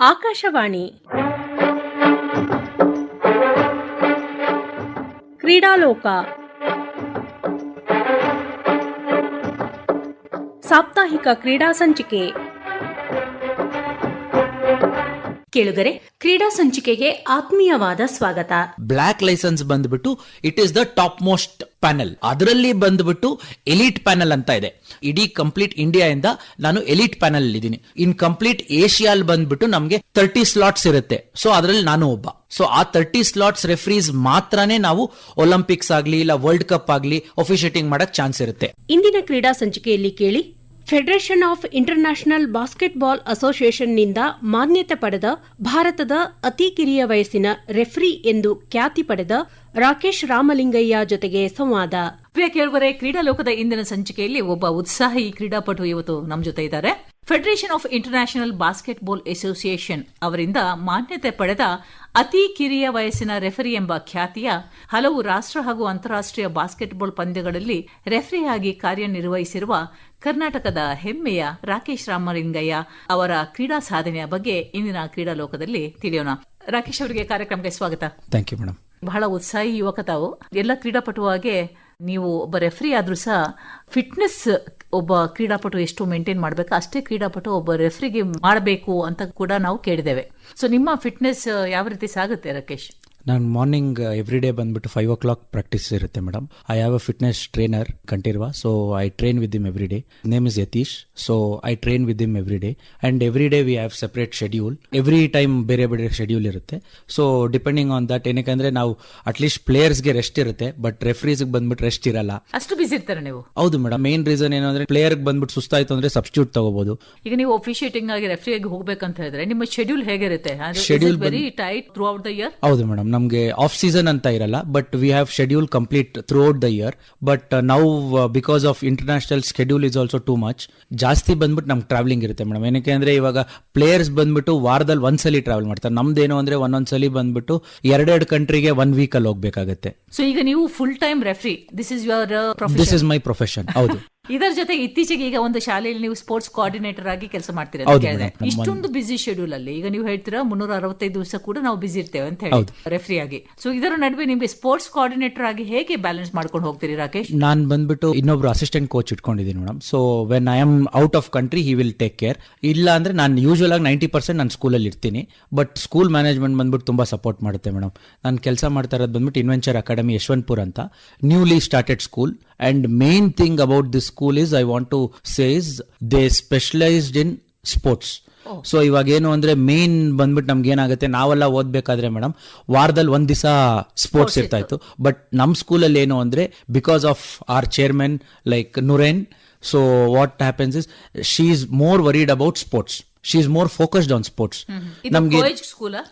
ಆಕಾಶವಾಣಿ. ಕ್ರೀಡಾಲೋಕ. ಸಾಪ್ತಾಹಿಕ ಕ್ರೀಡಾ ಸಂಚಿಕೆ. ಕೇಳುಗರೆ ಕ್ರೀಡಾ ಸಂಚಿಕೆಗೆ ಆತ್ಮೀಯವಾದ ಸ್ವಾಗತ. ಬ್ಲಾಕ್ ಲೈಸೆನ್ಸ್ ಬಂದ್ಬಿಟ್ಟು it is the top most panel ಅದರಲ್ಲಿ ಬಂದ್ಬಿಟ್ಟು ಎಲಿಟ್ ಪ್ಯಾನಲ್ ಅಂತ ಇದೆ. ಇಡೀ ಕಂಪ್ಲೀಟ್ ಇಂಡಿಯಾ ಇಂದ ನಾನು ಎಲಿಟ್ ಪ್ಯಾನಲ್ ಇದ್ದೀನಿ. ಇನ್ ಕಂಪ್ಲೀಟ್ ಏಷ್ಯಾಲ್ ಬಂದ್ಬಿಟ್ಟು ನಮಗೆ ತರ್ಟಿ ಸ್ಲಾಟ್ಸ್ ಇರುತ್ತೆ. ಸೊ ಅದರಲ್ಲಿ ನಾನು ಒಬ್ಬ. ಸೊ ಆ ತರ್ಟಿ ಸ್ಲಾಟ್ಸ್ ರೆಫ್ರೀಸ್ ಮಾತ್ರನೇ ನಾವು ಒಲಿಂಪಿಕ್ಸ್ ಆಗ್ಲಿ, ಇಲ್ಲ ವರ್ಲ್ಡ್ ಕಪ್ ಆಗ್ಲಿ ಅಫಿಷಿಯೇಟಿಂಗ್ ಮಾಡಕ್ ಚಾನ್ಸ್ ಇರುತ್ತೆ. ಇಂದಿನ ಕ್ರೀಡಾ ಸಂಚಿಕೆಯಲ್ಲಿ ಕೇಳಿ ಫೆಡರೇಷನ್ ಆಫ್ ಇಂಟರ್ನ್ಯಾಷನಲ್ ಬಾಸ್ಕೆಟ್ಬಾಲ್ ಅಸೋಸಿಯೇಷನ್ನಿಂದ ಮಾನ್ಯತೆ ಪಡೆದ ಭಾರತದ ಅತಿ ಕಿರಿಯ ವಯಸ್ಸಿನ ರೆಫ್ರಿ ಎಂದು ಖ್ಯಾತಿ ಪಡೆದ ರಾಕೇಶ್ ರಾಮಲಿಂಗಯ್ಯ ಜೊತೆಗೆ ಸಂವಾದ. ಪ್ರಿಯ ಕೇಳುವರೆ ಕ್ರೀಡಾ ಲೋಕದ ಇಂದಿನ ಸಂಚಿಕೆಯಲ್ಲಿ ಒಬ್ಬ ಉತ್ಸಾಹಿ ಕ್ರೀಡಾಪಟು ಇವತ್ತು ನಮ್ಮ ಜೊತೆ ಇದ್ದಾರೆ. Federation of international basketball association ಅವರಿಂದ ಮಾನ್ಯತೆ ಪಡೆದ ಅತಿ ಕಿರಿಯ ವಯಸ್ಸಿನ ರೆಫರಿ ಎಂಬ ಖ್ಯಾತಿಯ ಹಲವು ರಾಷ್ಟ್ರ ಹಾಗೂ ಅಂತಾರಾಷ್ಟ್ರೀಯ ಬಾಸ್ಕೆಟ್ಬಾಲ್ ಪಂದ್ಯಗಳಲ್ಲಿ ರೆಫರಿಯಾಗಿ ಕಾರ್ಯನಿರ್ವಹಿಸಿರುವ ಕರ್ನಾಟಕದ ಹೆಮ್ಮೆಯ ರಾಕೇಶ್ ರಾಮಲಿಂಗಯ್ಯ ಅವರ ಕ್ರೀಡಾ ಸಾಧನೆಯ ಬಗ್ಗೆ ಇಂದಿನ ಕ್ರೀಡಾ ಲೋಕದಲ್ಲಿ ತಿಳಿಯೋಣ. ರಾಕೇಶ್ ಅವರಿಗೆ ಕಾರ್ಯಕ್ರಮಕ್ಕೆ ಸ್ವಾಗತ. ಥ್ಯಾಂಕ್ ಯು ಮೇಡಮ್ ಬಹಳ ಉತ್ಸಾಹಿ ಯುವಕ ತಾವು. ಎಲ್ಲ ಕ್ರೀಡಾಪಟುವಾಗೆ ನೀವು ಒಬ್ಬ ರೆಫ್ರಿ ಆದ್ರೂ ಸಹ ಫಿಟ್ನೆಸ್ ಒಬ್ಬ ಕ್ರೀಡಾಪಟು ಎಷ್ಟು ಮೇಂಟೈನ್ ಮಾಡಬೇಕು, ಅಷ್ಟೇ ಕ್ರೀಡಾಪಟು ಒಬ್ಬ ರೆಫ್ರಿಗೆ ಮಾಡಬೇಕು ಅಂತ ಕೂಡ ನಾವು ಕೇಳಿದ್ದೇವೆ. ಸೊ ನಿಮ್ಮ ಫಿಟ್ನೆಸ್ ಯಾವ ರೀತಿ ಸಾಗುತ್ತೆ, ರಾಕೇಶ್? ನಾನು ಮಾರ್ನಿಂಗ್ ಎವ್ರಿ ಡೇ ಬಂದ್ಬಿಟ್ಟು ಫೈವ್ ಓ ಕ್ಲಾಕ್ ಪ್ರಾಕ್ಟೀಸ್ ಇರುತ್ತೆ madam I have a fitness trainer ಕಂಟಿರುವ so I train with them every day name is Yatish so I train with them every day and every day we have separate schedule every time ಬೇರೆ ಬೇರೆ schedule ಇರುತ್ತೆ. So depending on that ಏನಕ್ಕೆ ನಾವು at least ಪ್ಲೇಯರ್ಸ್ಗೆ rest ಇರುತ್ತೆ. But ರೆಫ್ರೀಸ್ಗೆ ಬಂದ್ಬಿಟ್ಟು rest ಇರಲ್ಲ. ಅಷ್ಟು ಬಿಸಿ ಇರ್ತಾರೆ ನೀವು? ಹೌದು ಮೇಡಮ್ ಮೇನ್ ರೀಸನ್ ಏನು ಅಂದ್ರೆ ಪ್ಲೇಯರ್ ಬಂದ್ಬಿಟ್ಟು ಸುಸ್ತಾಯ್ತು ಅಂದ್ರೆ ಸಬ್ಸ್ಟಿಟ್ಯೂಟ್ ತಗೋಬಹುದು ಈಗ ನೀವು ಅಫಿಷಿಯೇಟಿಂಗ್ ಆಗಿ ರೆಫ್ರಿ ಆಗಿ ಹೋಗ್ಬೇಕಂತ ಹೇಳಿದ್ರೆ ನಿಮ್ಮ ಶೆಡ್ಯೂಲ್ ಹೇಗಿರುತ್ತೆ? Schedule very tight throughout the year ಹೌದು ಮೇಡಮ್ ನಮಗೆ ಆಫ್ ಸೀಸನ್ ಅಂತ ಇರಲ್ಲ but we have schedule complete throughout the year but now because of international schedule is also too much ಜಾಸ್ತಿ ಬಂದ್ಬಿಟ್ಟು ನಮ್ಗೆ ಟ್ರಾವೆಲಿಂಗ್ ಇರುತ್ತೆ ಮೇಡಮ್ ಏನಕ್ಕೆ ಅಂದರೆ ಇವಾಗ ಪ್ಲೇಯರ್ಸ್ ಬಂದ್ಬಿಟ್ಟು ವಾರದಲ್ಲಿ ಒಂದ್ಸಲಿ ಟ್ರಾವೆಲ್ ಮಾಡ್ತಾರೆ. ನಮ್ದೇನು ಅಂದ್ರೆ ಒಂದೊಂದ್ಸಲಿ ಬಂದ್ಬಿಟ್ಟು ಎರಡೆರಡು ಕಂಟ್ರಿಗೆ ಒನ್ ವೀಕಲ್ಲಿ ಅಲ್ಲಿ ಹೋಗ್ಬೇಕಾಗತ್ತೆ. ಸೊ ಈಗ ನೀವು full time referee this is your this is my profession ಹೌದು. ಇದರ ಜೊತೆ ಇತ್ತೀಚೆಗೆ ಈಗ ಒಂದು ಶಾಲೆಯಲ್ಲಿ ನೀವು ಸ್ಪೋರ್ಟ್ಸ್ ಕೋಆರ್ಡಿನೇಟರ್ ಆಗಿ ಕೆಲಸ ಮಾಡ್ತೀರಾ ಅಂತ ಕೇಳಿದೆ. ಇಷ್ಟೊಂದು ಬಿಸಿ ಶೆಡ್ಯೂಲ್ ಅಲ್ಲಿ ಈಗ ನೀವು ಹೇಳ್ತೀರಾ ಮುನ್ನೂರ ಅರವತ್ತೈದು ದಿವಸ ಕೂಡ ನಾವು ಬಿಸಿ ಇರ್ತೇವೆ ಅಂತ ಹೇಳಿ ರೆಫ್ರಿ ಆಗಿ. ಸೊ ಇದರ ನಡುವೆ ನಿಮಗೆ ಸ್ಪೋರ್ಟ್ಸ್ ಕೋಆರ್ಡಿನೇಟರ್ ಆಗಿ ಹೇಗೆ ಬ್ಯಾಲೆನ್ಸ್ ಮಾಡ್ಕೊಂಡು ಹೋಗ್ತೀರಿ ರಾಕೇಶ್? ನಾನು ಬಂದ್ಬಿಟ್ಟು ಇನ್ನೊಬ್ರು ಅಸಿಸ್ಟೆಂಟ್ ಕೋಚ್ ಇಟ್ಕೊಂಡಿದ್ದೀನಿ madam so when I am out of country he will take care ಇಲ್ಲ ಅಂದ್ರೆ ನಾನು ಯೂಶುವಲ್ ಆಗಿ ನೈಂಟಿ ಪರ್ಸೆಂಟ್ ನಾನು ಸ್ಕೂಲಲ್ಲಿ ಇರ್ತೀನಿ. ಬಟ್ ಸ್ಕೂಲ್ ಮ್ಯಾನೇಜ್ಮೆಂಟ್ ಬಂದ್ಬಿಟ್ಟು ತುಂಬಾ ಸಪೋರ್ಟ್ ಮಾಡುತ್ತೆ ಮೇಡಮ್ ನಾನು ಕೆಲಸ ಮಾಡ್ತಾ ಇರೋದು ಬಂದ್ಬಿಟ್ಟು ಇನ್ವೆಂಚರ್ ಅಕಾಡೆಮಿ ಯಶವಂತಪುರ್ ಅಂತ. Newly started school and main thing about this school is I want to says they specialized in sports so ಇವಾಗ ಏನು ಅಂದ್ರೆ ಮೇನ್ ಬಂದ್ಬಿಟ್ಟು ನಮ್ಗೆ ಏನಾಗುತ್ತೆ ನಾವೆಲ್ಲ ಓದ್ಬೇಕಾದ್ರೆ ಮೇಡಮ್ ವಾರದಲ್ಲಿ ಒಂದ್ ದಿವಸ ಸ್ಪೋರ್ಟ್ಸ್ ಇರ್ತಾ ಇತ್ತು. ಬಟ್ ನಮ್ ಸ್ಕೂಲಲ್ಲಿ ಏನು ಅಂದ್ರೆ because of our chairman like Nooreen so what happens is she is more worried about sports she is more focused on sports ನಮ್ಗೆ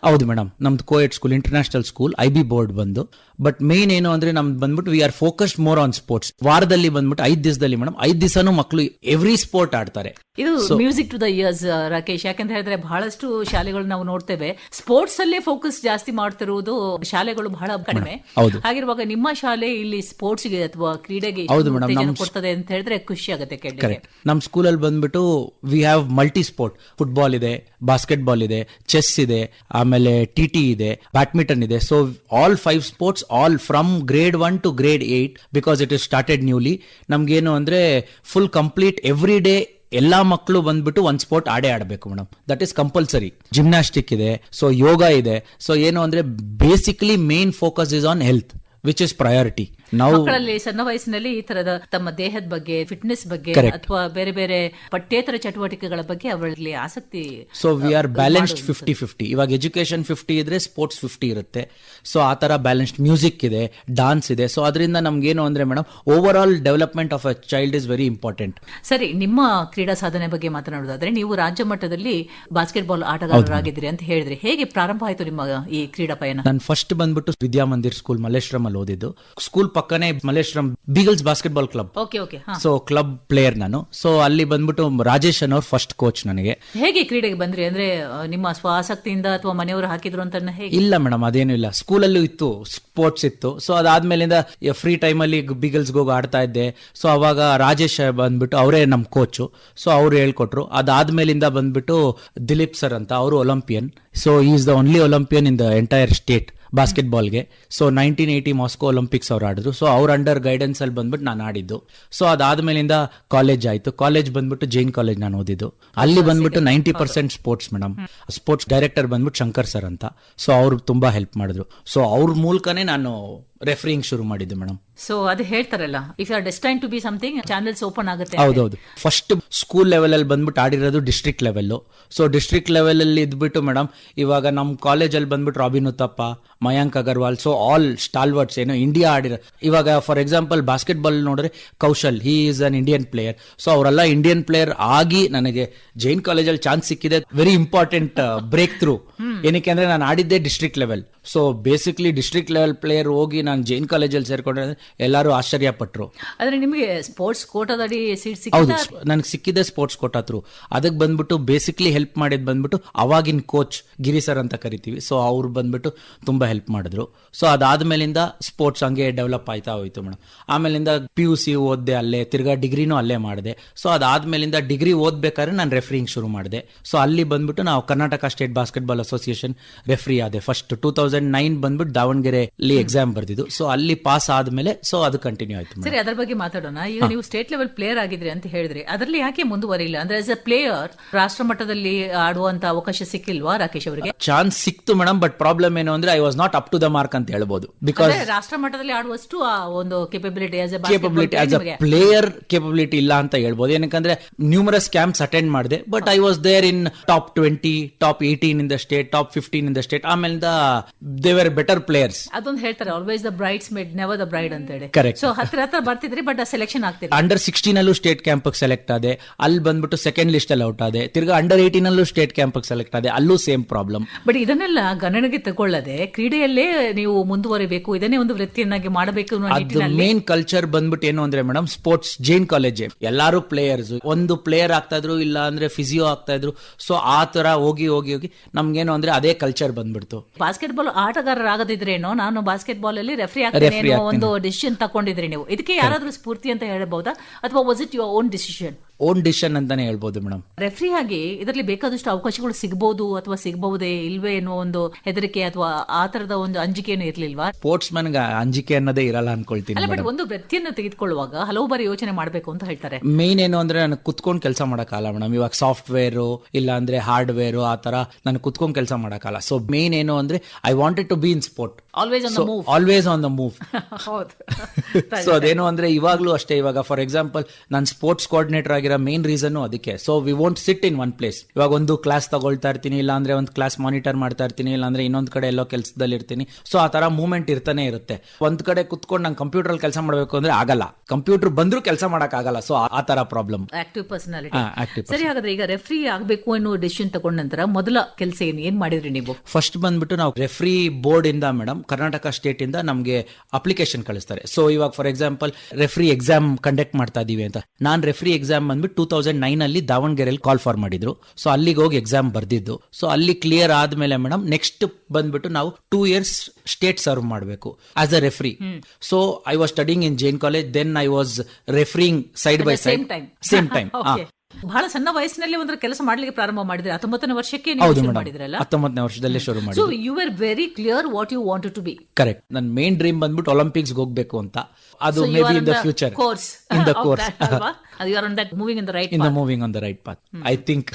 ಹೌದು ಮೇಡಮ್ ನಮ್ದು coed school international school I B board ಬಂದು. But main ಏನು ಅಂದ್ರೆ ನಮ್ದು ಬಂದ್ಬಿಟ್ಟು we are focused more on sports ವಾರದಲ್ಲಿ ಬಂದ್ಬಿಟ್ಟು ಐದ್ ದಿವಸದಲ್ಲಿ ಮೇಡಮ್ ಐದ್ ದಿವಸನೂ ಮಕ್ಕಳು ಎವ್ರಿ ಸ್ಪೋರ್ಟ್ ಆಡ್ತಾರೆ. ಇದು music to the ears Rakesh. ಯಾಕಂತ ಹೇಳಿದ್ರೆ ಬಹಳಷ್ಟು ಶಾಲೆಗಳು ನಾವು ನೋಡ್ತೇವೆ. ಸ್ಪೋರ್ಟ್ಸ್ ಅಲ್ಲೇ ಫೋಕಸ್ ಜಾಸ್ತಿ ಮಾಡ್ತಿರುವುದು ಶಾಲೆಗಳು ಬಹಳ ಕಡಿಮೆ. ಹಾಗಿರುವಾಗ ನಿಮ್ಮ ಶಾಲೆ ಇಲ್ಲಿ ಸ್ಪೋರ್ಟ್ಸ್ಗೆ ಅಥವಾ ಕ್ರೀಡೆಗೆ ಹೌದು ಮೇಡಮ್ ನಮ್ ಕೊಡ್ತದೆ ಅಂತ ಹೇಳಿದ್ರೆ ಖುಷಿ ಆಗುತ್ತೆ ಕೇಳಿ ಕರೆಕ್ಟ್ ನಮ್ಮ ಸ್ಕೂಲಲ್ಲಿ ಬಂದ್ಬಿಟ್ಟು we have multi sport football ಇದೆ ಬಾಸ್ಕೆಟ್ ಬಾಲ್ ಇದೆ ಚೆಸ್ ಇದೆ, ಆಮೇಲೆ ಟಿ ಟಿ ಇದೆ ಬ್ಯಾಡ್ಮಿಂಟನ್ ಇದೆ. So all five sports all from grade one to grade eight because it is started newly ನಮ್ಗೇನು ಅಂದ್ರೆ ಫುಲ್ ಕಂಪ್ಲೀಟ್ ಎವ್ರಿ ಡೇ ಎಲ್ಲಾ ಮಕ್ಕಳು ಬಂದ್ಬಿಟ್ಟು ಒಂದ್ ಸ್ಪೋರ್ಟ್ ಆಡೇ ಆಡಬೇಕು madam that is compulsory gymnastic ಇದೆ ಸೊ ಯೋಗ ಇದೆ. ಸೊ ಏನು ಅಂದ್ರೆ basically main focus is on health which is priority ಮಕ್ಕಳಲ್ಲಿ ಸಣ್ಣ ವಯಸ್ಸಿನಲ್ಲಿ ಈ ತರದ ತಮ್ಮ ದೇಹದ ಬಗ್ಗೆ ಫಿಟ್ನೆಸ್ ಬಗ್ಗೆ ಅಥವಾ ಬೇರೆ ಬೇರೆ ಪಠ್ಯೇತರ ಚಟುವಟಿಕೆಗಳ ಬಗ್ಗೆ ಅವರಲ್ಲಿ ಆಸಕ್ತಿ so we are balanced fifty fifty ಇವಾಗ ಎಜುಕೇಶನ್ ಫಿಫ್ಟಿ ಇದ್ರೆ ಸ್ಪೋರ್ಟ್ಸ್ ಫಿಫ್ಟಿ ಇರುತ್ತೆ. ಸೊ ಆ ತರ ಬ್ಯಾಲೆನ್ಸ್ಡ್ ಮ್ಯೂಸಿಕ್ ಇದೆ ಡಾನ್ಸ್ ಇದೆ. ಸೊ ಅದರಿಂದ ನಮ್ಗೇನು ಅಂದ್ರೆ madam overall development of a child is very important ಸರಿ ನಿಮ್ಮ ಕ್ರೀಡಾ ಸಾಧನೆ ಬಗ್ಗೆ ಮಾತನಾಡೋದಾದ್ರೆ ನೀವು ರಾಜ್ಯ ಮಟ್ಟದಲ್ಲಿ ಬಾಸ್ಕೆಟ್ಬಾಲ್ ಆಟಗಾರರಾಗಿದ್ದೀರಿ ಅಂತ ಹೇಳಿದ್ರೆ. ಹೇಗೆ ಪ್ರಾರಂಭ ಆಯ್ತು ನಿಮ್ಮ ಈ ಕ್ರೀಡಾ ಪಯಣ? ನಾನು ಫಸ್ಟ್ ಬಂದ್ಬಿಟ್ಟು ವಿದ್ಯಾಮಂದಿರ್ ಸ್ಕೂಲ್ ಮಲ್ಲೇಶ್ವರಂ ಅಲ್ಲಿ ಓದಿದ್ದು. ಸ್ಕೂಲ್ ಪಕ್ಕನೆ Malleshwaram Beagles basketball club okay okay ಹಾ. ಸೊ ಕ್ಲಬ್ ಪ್ಲೇಯರ್ ನಾನು. ಸೊ ಅಲ್ಲಿ ಬಂದ್ಬಿಟ್ಟು ರಾಜೇಶ್ ಅನ್ನೋರ್ ಫಸ್ಟ್ ಕೋಚ್ ನನಗೆ. ಹೇಗೆ ಕ್ರೀಡೆಗೆ ಬಂದ್ರಿ? ಅಂದ್ರೆ ನಿಮ್ಮ ನಿಮ್ಮ ಸ್ವಾಸಕ್ತಿಯಿಂದ ಅಥವಾ ಮನೆಯವರು ಹಾಕಿದ್ರು ಅಂತ ಹೇಗೆ? ಇಲ್ಲ ಮೇಡಮ್ ಅದೇನು ಇಲ್ಲ. ಸ್ಕೂಲಲ್ಲೂ ಇತ್ತು ಸ್ಪೋರ್ಟ್ಸ್ ಇತ್ತು. ಸೊ ಅದಾದ್ಮೇಲಿಂದ ಫ್ರೀ ಟೈಮಲ್ಲಿ ಬಿಗಲ್ಸ್ಗೆ ಹೋಗಿ ಆಡ್ತಾ ಇದ್ದೆ. ಸೊ ಅವಾಗ ರಾಜೇಶ್ ಬಂದ್ಬಿಟ್ಟು ಅವರೇ ನಮ್ಮ ಕೋಚು ಸೊ ಅವ್ರು ಹೇಳ್ಕೊಟ್ರು. ಅದಾದ್ಮೇಲಿಂದ ಬಂದ್ಬಿಟ್ಟು ದಿಲೀಪ್ ಸರ್ ಅಂತ ಅವರು Olympian so is the only Olympian in the entire state ಬಾಸ್ಕೆಟ್ಬಾಲ್ಗೆ so nineteen eighty Moscow Olympics ಅವ್ರು ಆಡಿದ್ರು. ಸೊ ಅವ್ರ ಅಂಡರ್ ಗೈಡೆನ್ಸ್ ಅಲ್ಲಿ ಬಂದ್ಬಿಟ್ಟು ನಾನು ಆಡಿದ್ದು. ಸೊ ಅದಾದ್ಮೇಲಿಂದ ಕಾಲೇಜ್ ಆಯ್ತು. ಕಾಲೇಜ್ ಬಂದ್ಬಿಟ್ಟು ಜೈನ್ ಕಾಲೇಜ್ ನಾನು ಓದಿದ್ದು. ಅಲ್ಲಿ ಬಂದ್ಬಿಟ್ಟು ninety percent sports madam sports director ಬಂದ್ಬಿಟ್ಟು ಶಂಕರ್ ಸರ್ ಅಂತ. ಸೊ ಅವ್ರು ತುಂಬಾ ಹೆಲ್ಪ್ ಮಾಡಿದ್ರು. ಸೊ ಅವ್ರ ಮೂಲಕನೇ ನಾನು ರೆಫರಿಂಗ್ ಶುರು ಮಾಡಿದ್ದು ಮೇಡಮ್ ಸೊ ಅದು ಹೇಳ್ತಾರಲ್ಲ if are destined to be something channels open ಆಗುತ್ತೆ ಹೌದೌದು. ಫಸ್ಟ್ ಸ್ಕೂಲ್ ಲೆವೆಲ್ ಅಲ್ಲಿ ಬಂದ್ಬಿಟ್ಟು ಆಡಿರೋದು district level so district level ಅಲ್ಲಿ ಇದ್ಬಿಟ್ಟು ಮೇಡಮ್ ಇವಾಗ ನಮ್ಮ ಕಾಲೇಜಲ್ಲಿ ಬಂದ್ಬಿಟ್ಟು Robin Uthappa Mayank Agarwal so all stalwarts ಏನೋ ಇಂಡಿಯಾ ಆಡಿರೋ ಇವಾಗ ಫಾರ್ ಎಕ್ಸಾಂಪಲ್ ಬಾಸ್ಕೆಟ್ ಬಾಲ್ ನೋಡಿದ್ರೆ Kaushal he is an Indian player so ಅವರೆಲ್ಲ ಇಂಡಿಯನ್ ಪ್ಲೇಯರ್ ಆಗಿ ನನಗೆ ಜೈನ್ ಕಾಲೇಜಲ್ಲಿ ಚಾನ್ಸ್ ಸಿಕ್ಕಿದೆ. ವೆರಿ ಇಂಪಾರ್ಟೆಂಟ್ ಬ್ರೇಕ್ ಥ್ರೂ ಏನಕ್ಕೆ ಅಂದ್ರೆ ನಾನು ಆಡಿದ್ದೆ district level so basically district level player ಹೋಗಿ ನಾನು ಜೈನ್ ಕಾಲೇಜಲ್ಲಿ ಸೇರ್ಕೊಂಡ್ರೆ ಎಲ್ಲರೂ ಆಶ್ಚರ್ಯ ಪಟ್ರು ಆದ್ರೆ ನಿಮಗೆ ಸ್ಪೋರ್ಟ್ಸ್ ಕೋಟಾದಡಿ ಸೀಟ್ ಹೌದು ಸಿಕ್ಕಿದ ನನಗೆ ಸಿಕ್ಕಿದೆ ಸ್ಪೋರ್ಟ್ಸ್ ಕೊಟ್ಟಾತ್ರು ಅದಕ್ಕೆ ಬಂದ್ಬಿಟ್ಟು ಬೇಸಿಕ್ಲಿ ಹೆಲ್ಪ್ ಮಾಡಿದ್ ಬಂದ್ಬಿಟ್ಟು ಅವಾಗಿನ ಕೋಚ್ ಗಿರಿ ಸರ್ ಅಂತ ಕರಿತೀವಿ. ಸೊ ಅವ್ರು ಬಂದ್ಬಿಟ್ಟು ತುಂಬಾ ಹೆಲ್ಪ್ ಮಾಡಿದ್ರು. ಸೊ ಅದಾದ್ಮೇಲಿಂದ ಸ್ಪೋರ್ಟ್ಸ್ ಹಂಗೆ ಡೆವಲಪ್ ಆಯ್ತಾ ಹೋಯ್ತು ಮೇಡಮ್ ಆಮೇಲಿಂದ ಪಿ ಯು ಸಿ ಓದ್ದೆ ಅಲ್ಲೇ ತಿರ್ಗಾ ಡಿಗ್ರಿನೂ ಅಲ್ಲೇ ಮಾಡಿದೆ. ಸೊ ಅದಾದ್ಮೇಲಿಂದ ಡಿಗ್ರಿ ಓದ್ಬೇಕಾದ್ರೆ ನಾನು ರೆಫರಿಂಗ್ ಶುರು ಮಾಡಿದೆ. ಸೊ ಅಲ್ಲಿ ಬಂದ್ಬಿಟ್ಟು ನಾವು Karnataka state basketball association referee ಆದೆ. ಫಸ್ಟ್ ಟೂ ತೌಸಂಡ್ ನೈನ್ ಬಂದ್ಬಿಟ್ಟು ದಾವಣಗೆರೆಯಲ್ಲಿ ಎಕ್ಸಾಮ್ ಬರ್ದಿದ್ದು. ಸೊ ಅಲ್ಲಿ ಪಾಸ್ ಆದ್ಮೇಲೆ ಸೊ ಅದು ಕಂಟಿನ್ಯೂ ಆಯ್ತು. ಸರಿ ಅದರ ಬಗ್ಗೆ ಮಾತಾಡೋಣ. ಈಗ ನೀವು ಸ್ಟೇಟ್ ಲೆವೆಲ್ ಪ್ಲೇಯರ್ ಆಗಿದ್ರಿ ಅಂತ ಹೇಳಿದ್ರಿ. ಅದರಲ್ಲಿ ಯಾಕೆ ಮುಂದುವರಿಲ್ಲ ಅಂದ್ರೆ ಆಸ್ ಅ ಪ್ಲೇಯರ್ ರಾಷ್ಟ್ರ ಮಟ್ಟದಲ್ಲಿ ಆಡುವಂತ ಅವಕಾಶ ಸಿಕ್ಕಿಲ್ವಾ ರಾಕೇಶ್ ಅವರಿಗೆ? ಚಾನ್ಸ್ ಸಿಕ್ತು ಮೇಡಮ್ ಬಟ್ ಪ್ರಾಬ್ಲಮ್ ಏನು ಅಂದ್ರೆ I was not up to the mark ಅಂತ ಹೇಳ್ಬೋದು. ಬಿಕಾಸ್ ರಾಷ್ಟ್ರ ಮಟ್ಟದಲ್ಲಿ ಆಡುವಷ್ಟು ಆ ಒಂದು capability as a capability as a player capability ಇಲ್ಲ ಅಂತ ಹೇಳ್ಬೋದು. ಏನಕ್ಕಂದ್ರೆ ನ್ಯೂಮರಸ್ ಕ್ಯಾಂಪ್ಸ್ ಅಟೆಂಡ್ ಮಾಡಿದೆ. But I was there in top twenty top eighteen in the state top fifteen in the state ಆಮೇಲಿಂದ ದೇವರ್ ಬೆಟರ್ ಪ್ಲೇಯರ್ಸ್ ಅದೊಂದು ಹೇಳ್ತಾರೆ always the bridesmaid never the bride ಅಂತ ಹೇಳಿ Correct. ಸೊ ಹತ್ರ ಹತ್ರ ಬರ್ತಿದ್ರಿ but selection ಆಗ್ತಿದೆ ಅಂಡರ್ ಸಿಕ್ಸ್ಟೀನ್ ಅಲ್ಲೂ ಸ್ಟೇಟ್ ಕ್ಯಾಂಪ್ ಸೆಲೆಕ್ಟ್ ಆದೆ ಅಲ್ಲಿ ಬಂದ್ಬಿಟ್ಟು ಸೆಕೆಂಡ್ ಲಿಸ್ಟ್ ಅಲ್ಲಿ ಔಟ್ ಆದೆ ತಿರ್ಗಾ ಅಂಡರ್ ಏಯ್ಟೀನ್ ಅಲ್ಲೂ ಸ್ಟೇಟ್ ಕ್ಯಾಂಪ್ ಸೆಲೆಕ್ಟ್ ಆದೆ ಅಲ್ಲೂ ಸೇಮ್ ಪ್ರಾಬ್ಲಮ್ ಬಟ್ ಇದನ್ನೆಲ್ಲ ಗಣನೆಗೆ ತಗೊಳ್ಳದೆ ಕ್ರೀಡೆಯಲ್ಲೇ ನೀವು ಮುಂದುವರಿಬೇಕು ಇದನ್ನೇ ಒಂದು ವೃತ್ತಿಯನ್ನಾಗಿ ಮಾಡಬೇಕು ಅನ್ನೋ ಅದು ನಿಟ್ಟಿನಲ್ಲಿ ಮೇನ್ ಕಲ್ಚರ್ ಬಂದ್ಬಿಟ್ಟು ಏನು ಅಂದ್ರೆ ಮೇಡಮ್ ಸ್ಪೋರ್ಟ್ಸ್ ಜೈನ್ ಕಾಲೇಜ್ ಎಲ್ಲಾರು ಪ್ಲೇಯರ್ಸ್ ಒಂದು ಪ್ಲೇಯರ್ ಆಗ್ತಾ ಇದ್ರು ಇಲ್ಲ ಅಂದ್ರೆ ಫಿಸಿಯೋ ಆಗ್ತಾ ಇದ್ರು ಸೊ ಆ ತರ ಹೋಗಿ ಹೋಗಿ ಹೋಗಿ ನಮ್ಗೇನು ಅಂದ್ರೆ ಅದೇ ಕಲ್ಚರ್ ಬಂದ್ಬಿಡ್ತು. ಬಾಸ್ಕೆಟ್ ಬಾಲ್ ಆಟಗಾರರಾಗದಿದ್ರೇನೋ ನಾನು ಬಾಸ್ಕೆಟ್ ಬಾಲ್ ಅಲ್ಲಿ ರೆಫ್ರಿ ಆಗ್ತೇನೆ ಒಂದು ಡಿಸಿಷನ್ ತಗೊಂಡಿದ್ರಿ ನೀವು. ಇದಕ್ಕೆ ಯಾರಾದ್ರೂ ಸ್ಫೂರ್ತಿ ಅಂತ ಹೇಳಬಹುದಾ ಅಥವಾ was it your own decision own decision ಅಂತಾನೆ ಹೇಳ್ಬೋದು ಮೇಡಮ್. ರೆಫ್ರಿ ಆಗಿ ಇದರಲ್ಲಿ ಬೇಕಾದಷ್ಟು ಅವಕಾಶಗಳು ಸಿಗಬಹುದು ಅಥವಾ ಸಿಗಬಹುದೇ ಇಲ್ವೇ ಅನ್ನೋ ಒಂದು ಹೆದರಿಕೆ ಅಥವಾ ಆ ತರದ ಒಂದು ಅಂಜಿಕೆಯನ್ನು ಇರ್ಲಿಲ್ವಾ? ಸ್ಪೋರ್ಟ್ಸ್ ಮ್ಯಾನ್ ಅಂಜಿಕೆ ಅನ್ನೋದೇ ಇರಲ್ಲ ಅನ್ಕೊಳ್ತೀನಿ ಅಲ್ಲ ಬಟ್ ಒಂದು ವೃತ್ತಿಯನ್ನು ತೆಗೆದುಕೊಳ್ಳುವಾಗ ಹಲವು ಬಾರಿ ಯೋಚನೆ ಮಾಡಬೇಕು ಅಂತ ಹೇಳ್ತಾರೆ. ಮೇನ್ ಏನು ಅಂದ್ರೆ ನಾನು ಕುತ್ಕೊಂಡು ಕೆಲಸ ಮಾಡಕ್ಕಾಗಲ್ಲ ಮೇಡಮ್. ಇವಾಗ ಸಾಫ್ಟ್ವೇರ್ ಇಲ್ಲ ಅಂದ್ರೆ ಹಾರ್ಡ್ವೇರ್ ಆ ತರ ನಾನು ಕುತ್ಕೊಂಡು ಕೆಲಸ ಮಾಡಕ್ಕಾಗಲ್ಲ. ಸೊ ಮೇನ್ ಏನು ಅಂದ್ರೆ I wanted to be in sport always on the move always on the move ಹೌದು. ಸೊ ಅದೇನು ಅಂದ್ರೆ ಇವಾಗ್ಲೂ ಅಷ್ಟೇ ಇವಾಗ ಫಾರ್ ಎಕ್ಸಾಂಪಲ್ ನಾನು ಸ್ಪೋರ್ಟ್ಸ್ ಕೋಆರ್ಡಿನೇಟರ್ ಆಗಿರೋ ಮೇನ್ ರೀಸನ್ ಅದಕ್ಕೆ. So we won't sit in one place ಇವಾಗ ಒಂದು ಕ್ಲಾಸ್ ತಗೊಳ್ತಾ ಇರ್ತೀನಿ ಇಲ್ಲ ಅಂದ್ರೆ ಒಂದು ಕ್ಲಾಸ್ ಮಾನಿಟರ್ ಮಾಡ್ತಾ ಇರ್ತೀನಿ ಇಲ್ಲ ಅಂದ್ರೆ ಇನ್ನೊಂದ್ ಕಡೆ ಎಲ್ಲೋ ಕೆಲಸದಲ್ಲಿ ಇರ್ತೀನಿ. ಸೊ ಆ ತರ ಮೂವ್ಮೆಂಟ್ ಇರ್ತಾನೆ ಇರುತ್ತೆ. ಒಂದ್ ಕಡೆ ಕುತ್ಕೊಂಡು ನಂಗೆ ಕಂಪ್ಯೂಟರ್ ಅಲ್ಲಿ ಕೆಲಸ ಮಾಡಬೇಕು ಅಂದ್ರೆ ಆಗಲ್ಲ. ಕಂಪ್ಯೂಟರ್ ಬಂದ್ರೂ ಕೆಲಸ ಮಾಡಕ್ ಆಗಲ್ಲ. ಸೊ ಆ ತರ ಪ್ರಾಬ್ಲಮ್ ಆಕ್ಟಿವ್ ಪರ್ಸನಾಲಿಟಿ ಸರಿ ಹಾಗಾದ್ರೆ ಈಗ ರೆಫ್ರಿ ಆಗಬೇಕು ಅನ್ನೋ ಡಿಸಿಷನ್ ತಗೊಂಡ ನಂತರ ಮೊದಲ ಕೆಲಸ ಏನು? ಏನ್ ಮಾಡಿದ್ರಿ ನೀವು? ಫಸ್ಟ್ ಬಂದ್ಬಿಟ್ಟು ನಾವು ರೆಫ್ರಿ ಬೋರ್ಡ್ ಇಂದ ಮೇಡಮ್ ಕರ್ನಾಟಕ ಸ್ಟೇಟ್ ಇಂದ ನಮಗೆ ಅಪ್ಲಿಕೇಶನ್ ಕಳಿಸ್ತಾರೆ. ಸೊ ಇವಾಗ for example referee exam conduct ಮಾಡ್ತಾ ಇದೀವಿ ಅಂತ. ನಾನು ರೆಫ್ರಿ ಎಕ್ಸಾಮ್ ಬಂದ್ಬಿಟ್ಟು ಟೂ ತೌಸಂಡ್ ನೈನ್ ಅಲ್ಲಿ ದಾವಣಗೆರೆಯಲ್ಲಿ ಕಾಲ್ ಫಾರ್ ಮಾಡಿದ್ರು. ಸೊ ಅಲ್ಲಿಗೆ ಹೋಗಿ ಎಕ್ಸಾಮ್ ಬರ್ದಿದ್ದು. ಸೊ ಅಲ್ಲಿ ಕ್ಲಿಯರ್ ಆದ್ಮೇಲೆ ಮೇಡಮ್ ನೆಕ್ಸ್ಟ್ ಬಂದ್ಬಿಟ್ಟು ನಾವು ಟೂ ಇಯರ್ಸ್ ಸ್ಟೇಟ್ ಸರ್ವ್ ಮಾಡಬೇಕು as a referee so I was studying in Jain college then I was refereeing side by side same time ಬಹಳ ಸಣ್ಣ ವಯಸ್ಸಿನಲ್ಲಿ ಒಂದು ಕೆಲಸ ಮಾಡ್ಲಿಕ್ಕೆ ಪ್ರಾರಂಭ ಮಾಡಿದ್ರೆ. ಹತ್ತೊಂಬತ್ತನೇ ವರ್ಷಕ್ಕೆ ನೀವು ಹೌದು ಶುರು ಮೇಡಮ್ ಮಾಡಿದ್ರಲ್ಲ? ಹತ್ತೊಂಬತ್ತನೇ ವರ್ಷದಲ್ಲೇ ಶುರು ಮಾಡಿ so you are very clear what you want to be correct ನನ್ನ ಮೇನ್ ಡ್ರೀಮ್ ಬಂದ್ಬಿಟ್ಟು ಒಲಿಂಪಿಕ್ಸ್ ಹೋಗ್ಬೇಕು ಅಂತ. ಅದು may be in the future course in the course you are on that moving in the right in the moving on the right path I think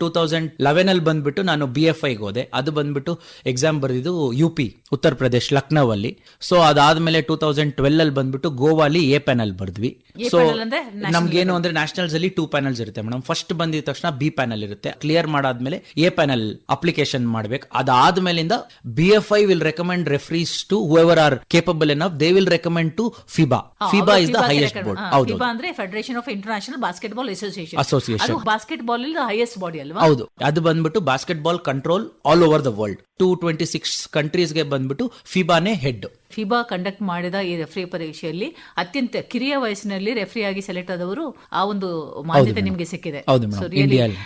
two thousand eleven ಅಲ್ಲಿ ಬಂದ್ಬಿಟ್ಟು ನಾನು B F ಐಗೆ ಹೋದೆ. ಅದು ಬಂದ್ಬಿಟ್ಟು exam ಬರೆದಿದ್ದು U P Uttar Pradesh Lucknow ಅಲ್ಲಿ so ಅದಾದ್ಮೇಲೆ two thousand twelve ಅಲ್ಲಿ ಬಂದ್ಬಿಟ್ಟು ಗೋವಾಲಿ ಎ ಪ್ಯಾನಲ್ ಬರ್ದ್ವಿ. A ಸೊ panel ಅಂದ್ರೆ ನಮ್ಗೇನು ಅಂದ್ರೆ ನ್ಯಾಷನಲ್ಸ್ ಅಲ್ಲಿ ಟೂ ಪ್ಯಾನಲ್ಸ್ ಇರುತ್ತೆ ಮೇಡಮ್ ಫಸ್ಟ್ ಬಂದಿದ ತಕ್ಷಣ ಬಿ ಪ್ಯಾನಲ್ ಇರುತ್ತೆ. ಕ್ಲಿಯರ್ ಮಾಡಾದ್ಮೇಲೆ ಎ ಪ್ಯಾನಲ್ ಅಪ್ಲಿಕೇಶನ್ ಮಾಡ್ಬೇಕು. ಅದಾದ್ಮೇಲಿಂದ B F I will recommend referees to whoever are capable and of they will recommend to FIBA FIBA is the highest board ಹೌದು. ಅಂದ್ರೆ federation of international basketball association association ಅದು ball highest body ಅಲ್ವಾ? ಹೌದು. ಅದು ಬಂದ್ಬಿಟ್ಟು basketball control all over the world two twenty six ಕಂಟ್ರೀಸ್ಗೆ ಬಂದ್ಬಿಟ್ಟು ಫಿಬಾನೇ head FIBA conduct ಮಾಡಿದ ಈ ರೆಫ್ರಿ ಪರೀಕ್ಷೆಯಲ್ಲಿ ಅತ್ಯಂತ ಕಿರಿಯ ವಯಸ್ಸಿನಲ್ಲಿ ರೆಫ್ರಿ ಆಗಿ ಸೆಲೆಕ್ಟ್ ಆದವರು ಆ ಒಂದು ಮಾನ್ಯತೆ ನಿಮಗೆ ಸಿಕ್ಕಿದೆ.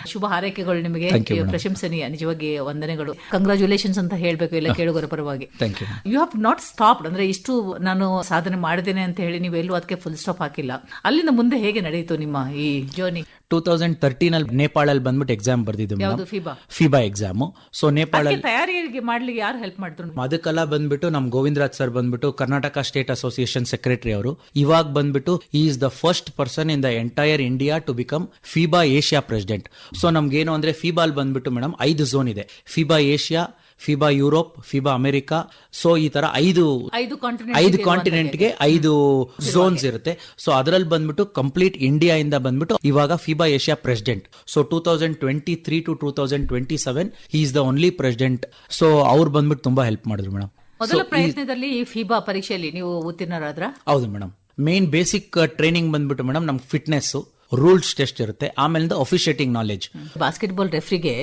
ಶುಭ ಹಾರೈಕೆಗಳು ನಿಮಗೆ. ಪ್ರಶಂಸನೀಯ ನಿಜವಾಗಿ ವಂದನೆಗಳು. ಕಂಗ್ರಾಚುಲೇಷನ್ಸ್ ಅಂತ ಹೇಳಬೇಕು ಎಲ್ಲ ಕೇಳುಗರ ಪರವಾಗಿ. You you have not stopped ಅಂದ್ರೆ ಇಷ್ಟು ನಾನು ಸಾಧನೆ ಮಾಡಿದ್ದೇನೆ ಅಂತ ಹೇಳಿ ನೀವು ಎಲ್ಲೂ ಅದಕ್ಕೆ ಫುಲ್ ಸ್ಟಾಪ್ ಹಾಕಿಲ್ಲ. ಅಲ್ಲಿಂದ ಮುಂದೆ ಹೇಗೆ ನಡೆಯಿತು ನಿಮ್ಮ ಈ ಜರ್ನಿ ಟೂ ತೌಸಂಡ್ ತರ್ಟೀನ್ ಅಲ್ಲಿ ನೇಪಾಳಲ್ಲಿ ಬಂದ್ಬಿಟ್ಟು ಎಕ್ಸಾಮ್ ಬರ್ದಿದ್ದು ಯಾವುದು? ಫಿಬಾ ಫಿಬಾ ಎಕ್ಸಾಮು ಸೊ ನೇಪಾಳಲ್ಲಿ ತಯಾರಿಗೆ ಮಾಡ್ಲಿಕ್ಕೆ ಯಾರು ಹೆಲ್ಪ್ ಮಾಡಿದ್ರು? ಅದಕ್ಕೆಲ್ಲ ಬಂದ್ಬಿಟ್ಟು ನಮ್ ಗೋವಿಂದರಾಜ್ ಸರ್ ಬಂದ್ಬಿಟ್ಟು ಕರ್ನಾಟಕ ಸ್ಟೇಟ್ ಅಸೋಸಿಯೇಷನ್ ಸೆಕ್ರೆಟರಿ ಅವರು ಇವಾಗ ಬಂದ್ಬಿಟ್ಟು is the first person in the entire India to become FIBA Asia president so ನಮ್ಗೇನು ಅಂದ್ರೆ ಫಿಬಾಲ್ ಬಂದ್ಬಿಟ್ಟು ಮೇಡಮ್ ಐದು ಝೋನ್ ಇದೆ. FIBA Asia FIBA Europe FIBA America. So ಈ ತರ ಐದು ಐದು ಕಾಂಟಿನೆಂಟ್ಗೆ ಕಾಂಟಿನೆಂಟ್ಗೆ ಐದು ಝೋನ್ಸ್ ಇರುತ್ತೆ. ಸೊ ಅದರಲ್ಲಿ ಬಂದ್ಬಿಟ್ಟು ಕಂಪ್ಲೀಟ್ ಇಂಡಿಯಾ ಇಂದ ಬಂದ್ಬಿಟ್ಟು ಇವಾಗ FIBA Asia president so two thousand twenty three to two thousand twenty seven he is the only president so ಅವ್ರು ಬಂದ್ಬಿಟ್ಟು ತುಂಬಾ ಹೆಲ್ಪ್ ಮಾಡಿದ್ರು ಮೇಡಮ್ ಮೊದಲ ಪ್ರಯತ್ನದಲ್ಲಿ ಫಿಬಾ ಪರೀಕ್ಷೆಯಲ್ಲಿ ನೀವು ಉತ್ತೀರ್ಣರಾದ್ರ? ಹೌದು ಮೇಡಮ್ ಮೇನ್ ಬೇಸಿಕ್ ಟ್ರೈನಿಂಗ್ ಬಂದ್ಬಿಟ್ಟು ಮೇಡಮ್ ನಮ್ಗೆ ಫಿಟ್ನೆಸ್ ರೂಲ್ಸ್ ಟೆಸ್ಟ್ ಇರುತ್ತೆ. ಆಮೇಲಿಂದ ಅಫಿಷಿಯೇಟಿಂಗ್ ನಾಲೆಜ್ ಬಾಸ್ಕೆಟ್ಬಾಲ್ ರೆಫ್ರಿಗೆ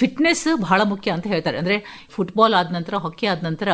ಫಿಟ್ನೆಸ್ ಬಹಳ ಮುಖ್ಯ ಅಂತ ಹೇಳ್ತಾರೆ. ಅಂದ್ರೆ ಫುಟ್ಬಾಲ್ ಆದ ನಂತರ ಹಾಕಿ ಆದ ನಂತರ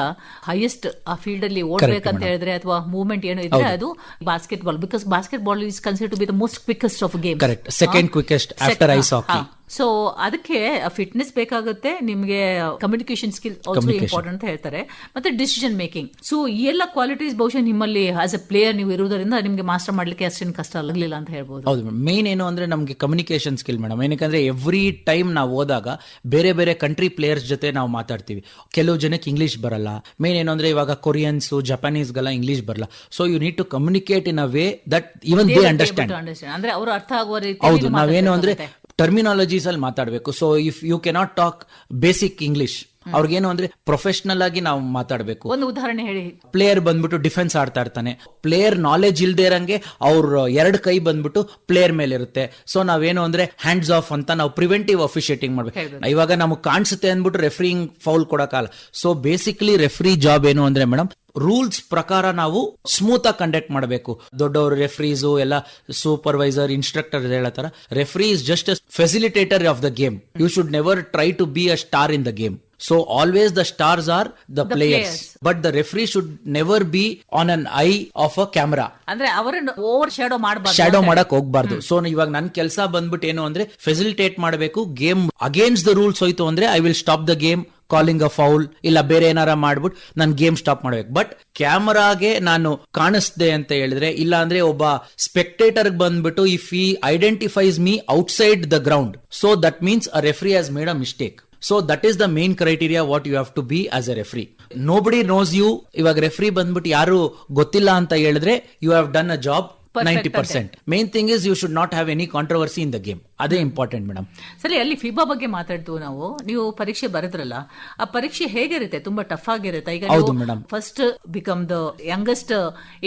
ಹೈಯೆಸ್ಟ್ ಆ ಫೀಲ್ಡ್ ಅಲ್ಲಿ ಓಡಬೇಕಂತ ಹೇಳಿದ್ರೆ ಅಥವಾ ಮೂವ್ಮೆಂಟ್ ಏನು ಇದ್ರೆ ಅದು basketball because basketball is consider to be the most quickest of game correct second quickest after ice hockey so ಅದಕ್ಕೆ ಫಿಟ್ನೆಸ್ ಬೇಕಾಗುತ್ತೆ. ನಿಮಗೆ ಕಮ್ಯುನಿಕೇಶನ್ ಸ್ಕಿಲ್ ಆಲ್ಸೋ ಇಂಪಾರ್ಟೆಂಟ್ ಅಂತ ಹೇಳ್ತಾರೆ. ಮತ್ತೆ ಡಿಸಿಷನ್ ಮೇಕಿಂಗ್ ಸೊ ಈ ಎಲ್ಲ ಕ್ವಾಲಿಟೀಸ್ ಬಹುಶಃ ನಿಮ್ಮಲ್ಲಿ ಆಸ್ ಎ ಪ್ಲೇಯರ್ ನೀವು ಇರುವುದರಿಂದ ನಿಮಗೆ ಮಾಸ್ಟರ್ ಮಾಡ್ಲಿಕ್ಕೆ ಅಷ್ಟೇನು ಕಷ್ಟ ಆಗಲಿಲ್ಲ ಅಂತ ಹೇಳ್ಬೋದು. ಹೌದು ಮೇನ್ ಏನು ಅಂದ್ರೆ ನಮಗೆ ಕಮ್ಯುನಿಕೇಶನ್ ಸ್ಕಿಲ್ ಮೇಡಮ್. ಏನಕ್ಕಂದ್ರೆ ಎವ್ರಿ ಟೈಮ್ ನಾವು ಹೋದಾಗ ಬೇರೆ ಬೇರೆ ಕಂಟ್ರಿ ಪ್ಲೇಯರ್ಸ್ ಜೊತೆ ನಾವು ಮಾತಾಡ್ತೀವಿ. ಕೆಲವು ಜನಕ್ಕೆ ಇಂಗ್ಲಿಷ್ ಬರಲ್ಲ. ಮೇನ್ ಏನು ಅಂದ್ರೆ ಇವಾಗ ಕೊರಿಯನ್ಸ್ ಜಪಾನೀಸ್ಗೆಲ್ಲ ಇಂಗ್ಲಿಷ್ ಬರಲ್ಲ. So you need to communicate in a way that even they understand ಅಂದ್ರೆ ಅವರು ಅರ್ಥ ಆಗುವ ರೀತಿ ಹೌದು. ನಾವೇನು ಅಂದ್ರೆ ಟರ್ಮಿನಾಲಜೀಸ್ ಅಲ್ಲಿ ಮಾತಾಡಬೇಕು. So if you cannot talk basic English ಅವ್ರಿಗೇನು ಅಂದ್ರೆ ಪ್ರೊಫೆಷನಲ್ ಆಗಿ ನಾವು ಮಾತಾಡಬೇಕು. ಒಂದು ಉದಾಹರಣೆ ಹೇಳಿ. ಪ್ಲೇಯರ್ ಬಂದ್ಬಿಟ್ಟು ಡಿಫೆನ್ಸ್ ಆಡ್ತಾ ಇರ್ತಾನೆ. ಪ್ಲೇಯರ್ ನಾಲೆಜ್ ಇಲ್ದೇ ಇರಂಗೆ ಅವ್ರ ಎರಡು ಕೈ ಬಂದ್ಬಿಟ್ಟು ಪ್ಲೇಯರ್ ಮೇಲೆ ಇರುತ್ತೆ. ಸೊ ನಾವೇನು ಅಂದ್ರೆ ಹ್ಯಾಂಡ್ಸ್ ಆಫ್ ಅಂತ ನಾವು ಪ್ರಿವೆಂಟಿವ್ ಅಫಿಷಿಯೇಟಿಂಗ್ ಮಾಡ್ಬೇಕು. ಇವಾಗ ನಮಗೆ ಕಾಣಿಸುತ್ತೆ ಅಂದ್ಬಿಟ್ಟು ರೆಫ್ರಿಂಗ್ ಫೌಲ್ ಕೊಡಕ್ಕಾಗಲ್ಲ. ಸೊ ಬೇಸಿಕಲಿ ರೆಫ್ರಿ ಜಾಬ್ ಏನು ಅಂದ್ರೆ ಮೇಡಮ್ ರೂಲ್ಸ್ ಪ್ರಕಾರ ನಾವು ಸ್ಮೂತ್ ಆಗಿ ಕಂಡಕ್ಟ್ ಮಾಡಬೇಕು. ದೊಡ್ಡವರು ರೆಫ್ರೀಸು ಎಲ್ಲ supervisor instructor ಹೇಳತ್ತಾರ referee is just facilitator of the game you should never try to be a star in the game so always the stars are the players but the referee should never be on an eye of a camera ಅಂದ್ರೆ ಅವರನ್ನು over shadow ಮಾಡಬಾರ್ದು shadow ಮಾಡಕ್ ಹೋಗ್ಬಾರ್ದು. So ಇವಾಗ ನನ್ ಕೆಲಸ ಬಂದ್ಬಿಟ್ಟು ಏನು ಅಂದ್ರೆ ಫೆಸಿಲಿಟೇಟ್ ಮಾಡಬೇಕು ಗೇಮ್ ಅಗೇನ್ಸ್ಟ್ ದ ರೂಲ್ಸ್ ಹೋಯ್ತು ಅಂದ್ರೆ I will stop the game calling a foul ಇಲ್ಲ ಬೇರೆ ಏನಾರ ಮಾಡ್ಬಿಟ್ಟು ನಾನು ಗೇಮ್ ಸ್ಟಾಪ್ ಮಾಡ್ಬೇಕು. ಬಟ್ ಕ್ಯಾಮರಾಗೆ ನಾನು ಕಾಣಿಸ್ದೆ ಅಂತ ಹೇಳಿದ್ರೆ ಇಲ್ಲ ಅಂದ್ರೆ ಒಬ್ಬ ಸ್ಪೆಕ್ಟೇಟರ್ ಬಂದ್ಬಿಟ್ಟು if he identifies me outside the ground so that means a referee has made a mistake so that is the main criteria what you have to be as a referee nobody knows you ಇವಾಗ referee ಬಂದ್ಬಿಟ್ಟು ಯಾರು ಗೊತ್ತಿಲ್ಲ ಅಂತ ಹೇಳಿದ್ರೆ you have done a job ninety percent main thing is you should not have any controversy in the game ಅದೇ important madam ಸರಿ ಅಲ್ಲಿ FIBA ಬಗ್ಗೆ ಮಾತಾಡ್ತು ನಾವು. ನೀವು ಪರೀಕ್ಷೆ ಬರೆದ್ರಲ್ಲ ಆ ಪರೀಕ್ಷೆ ಹೇಗಿರುತ್ತೆ? ತುಂಬಾ ಟಫ್ ಆಗಿರುತ್ತೆ. ಈಗ ಹೌದು madam. First become the youngest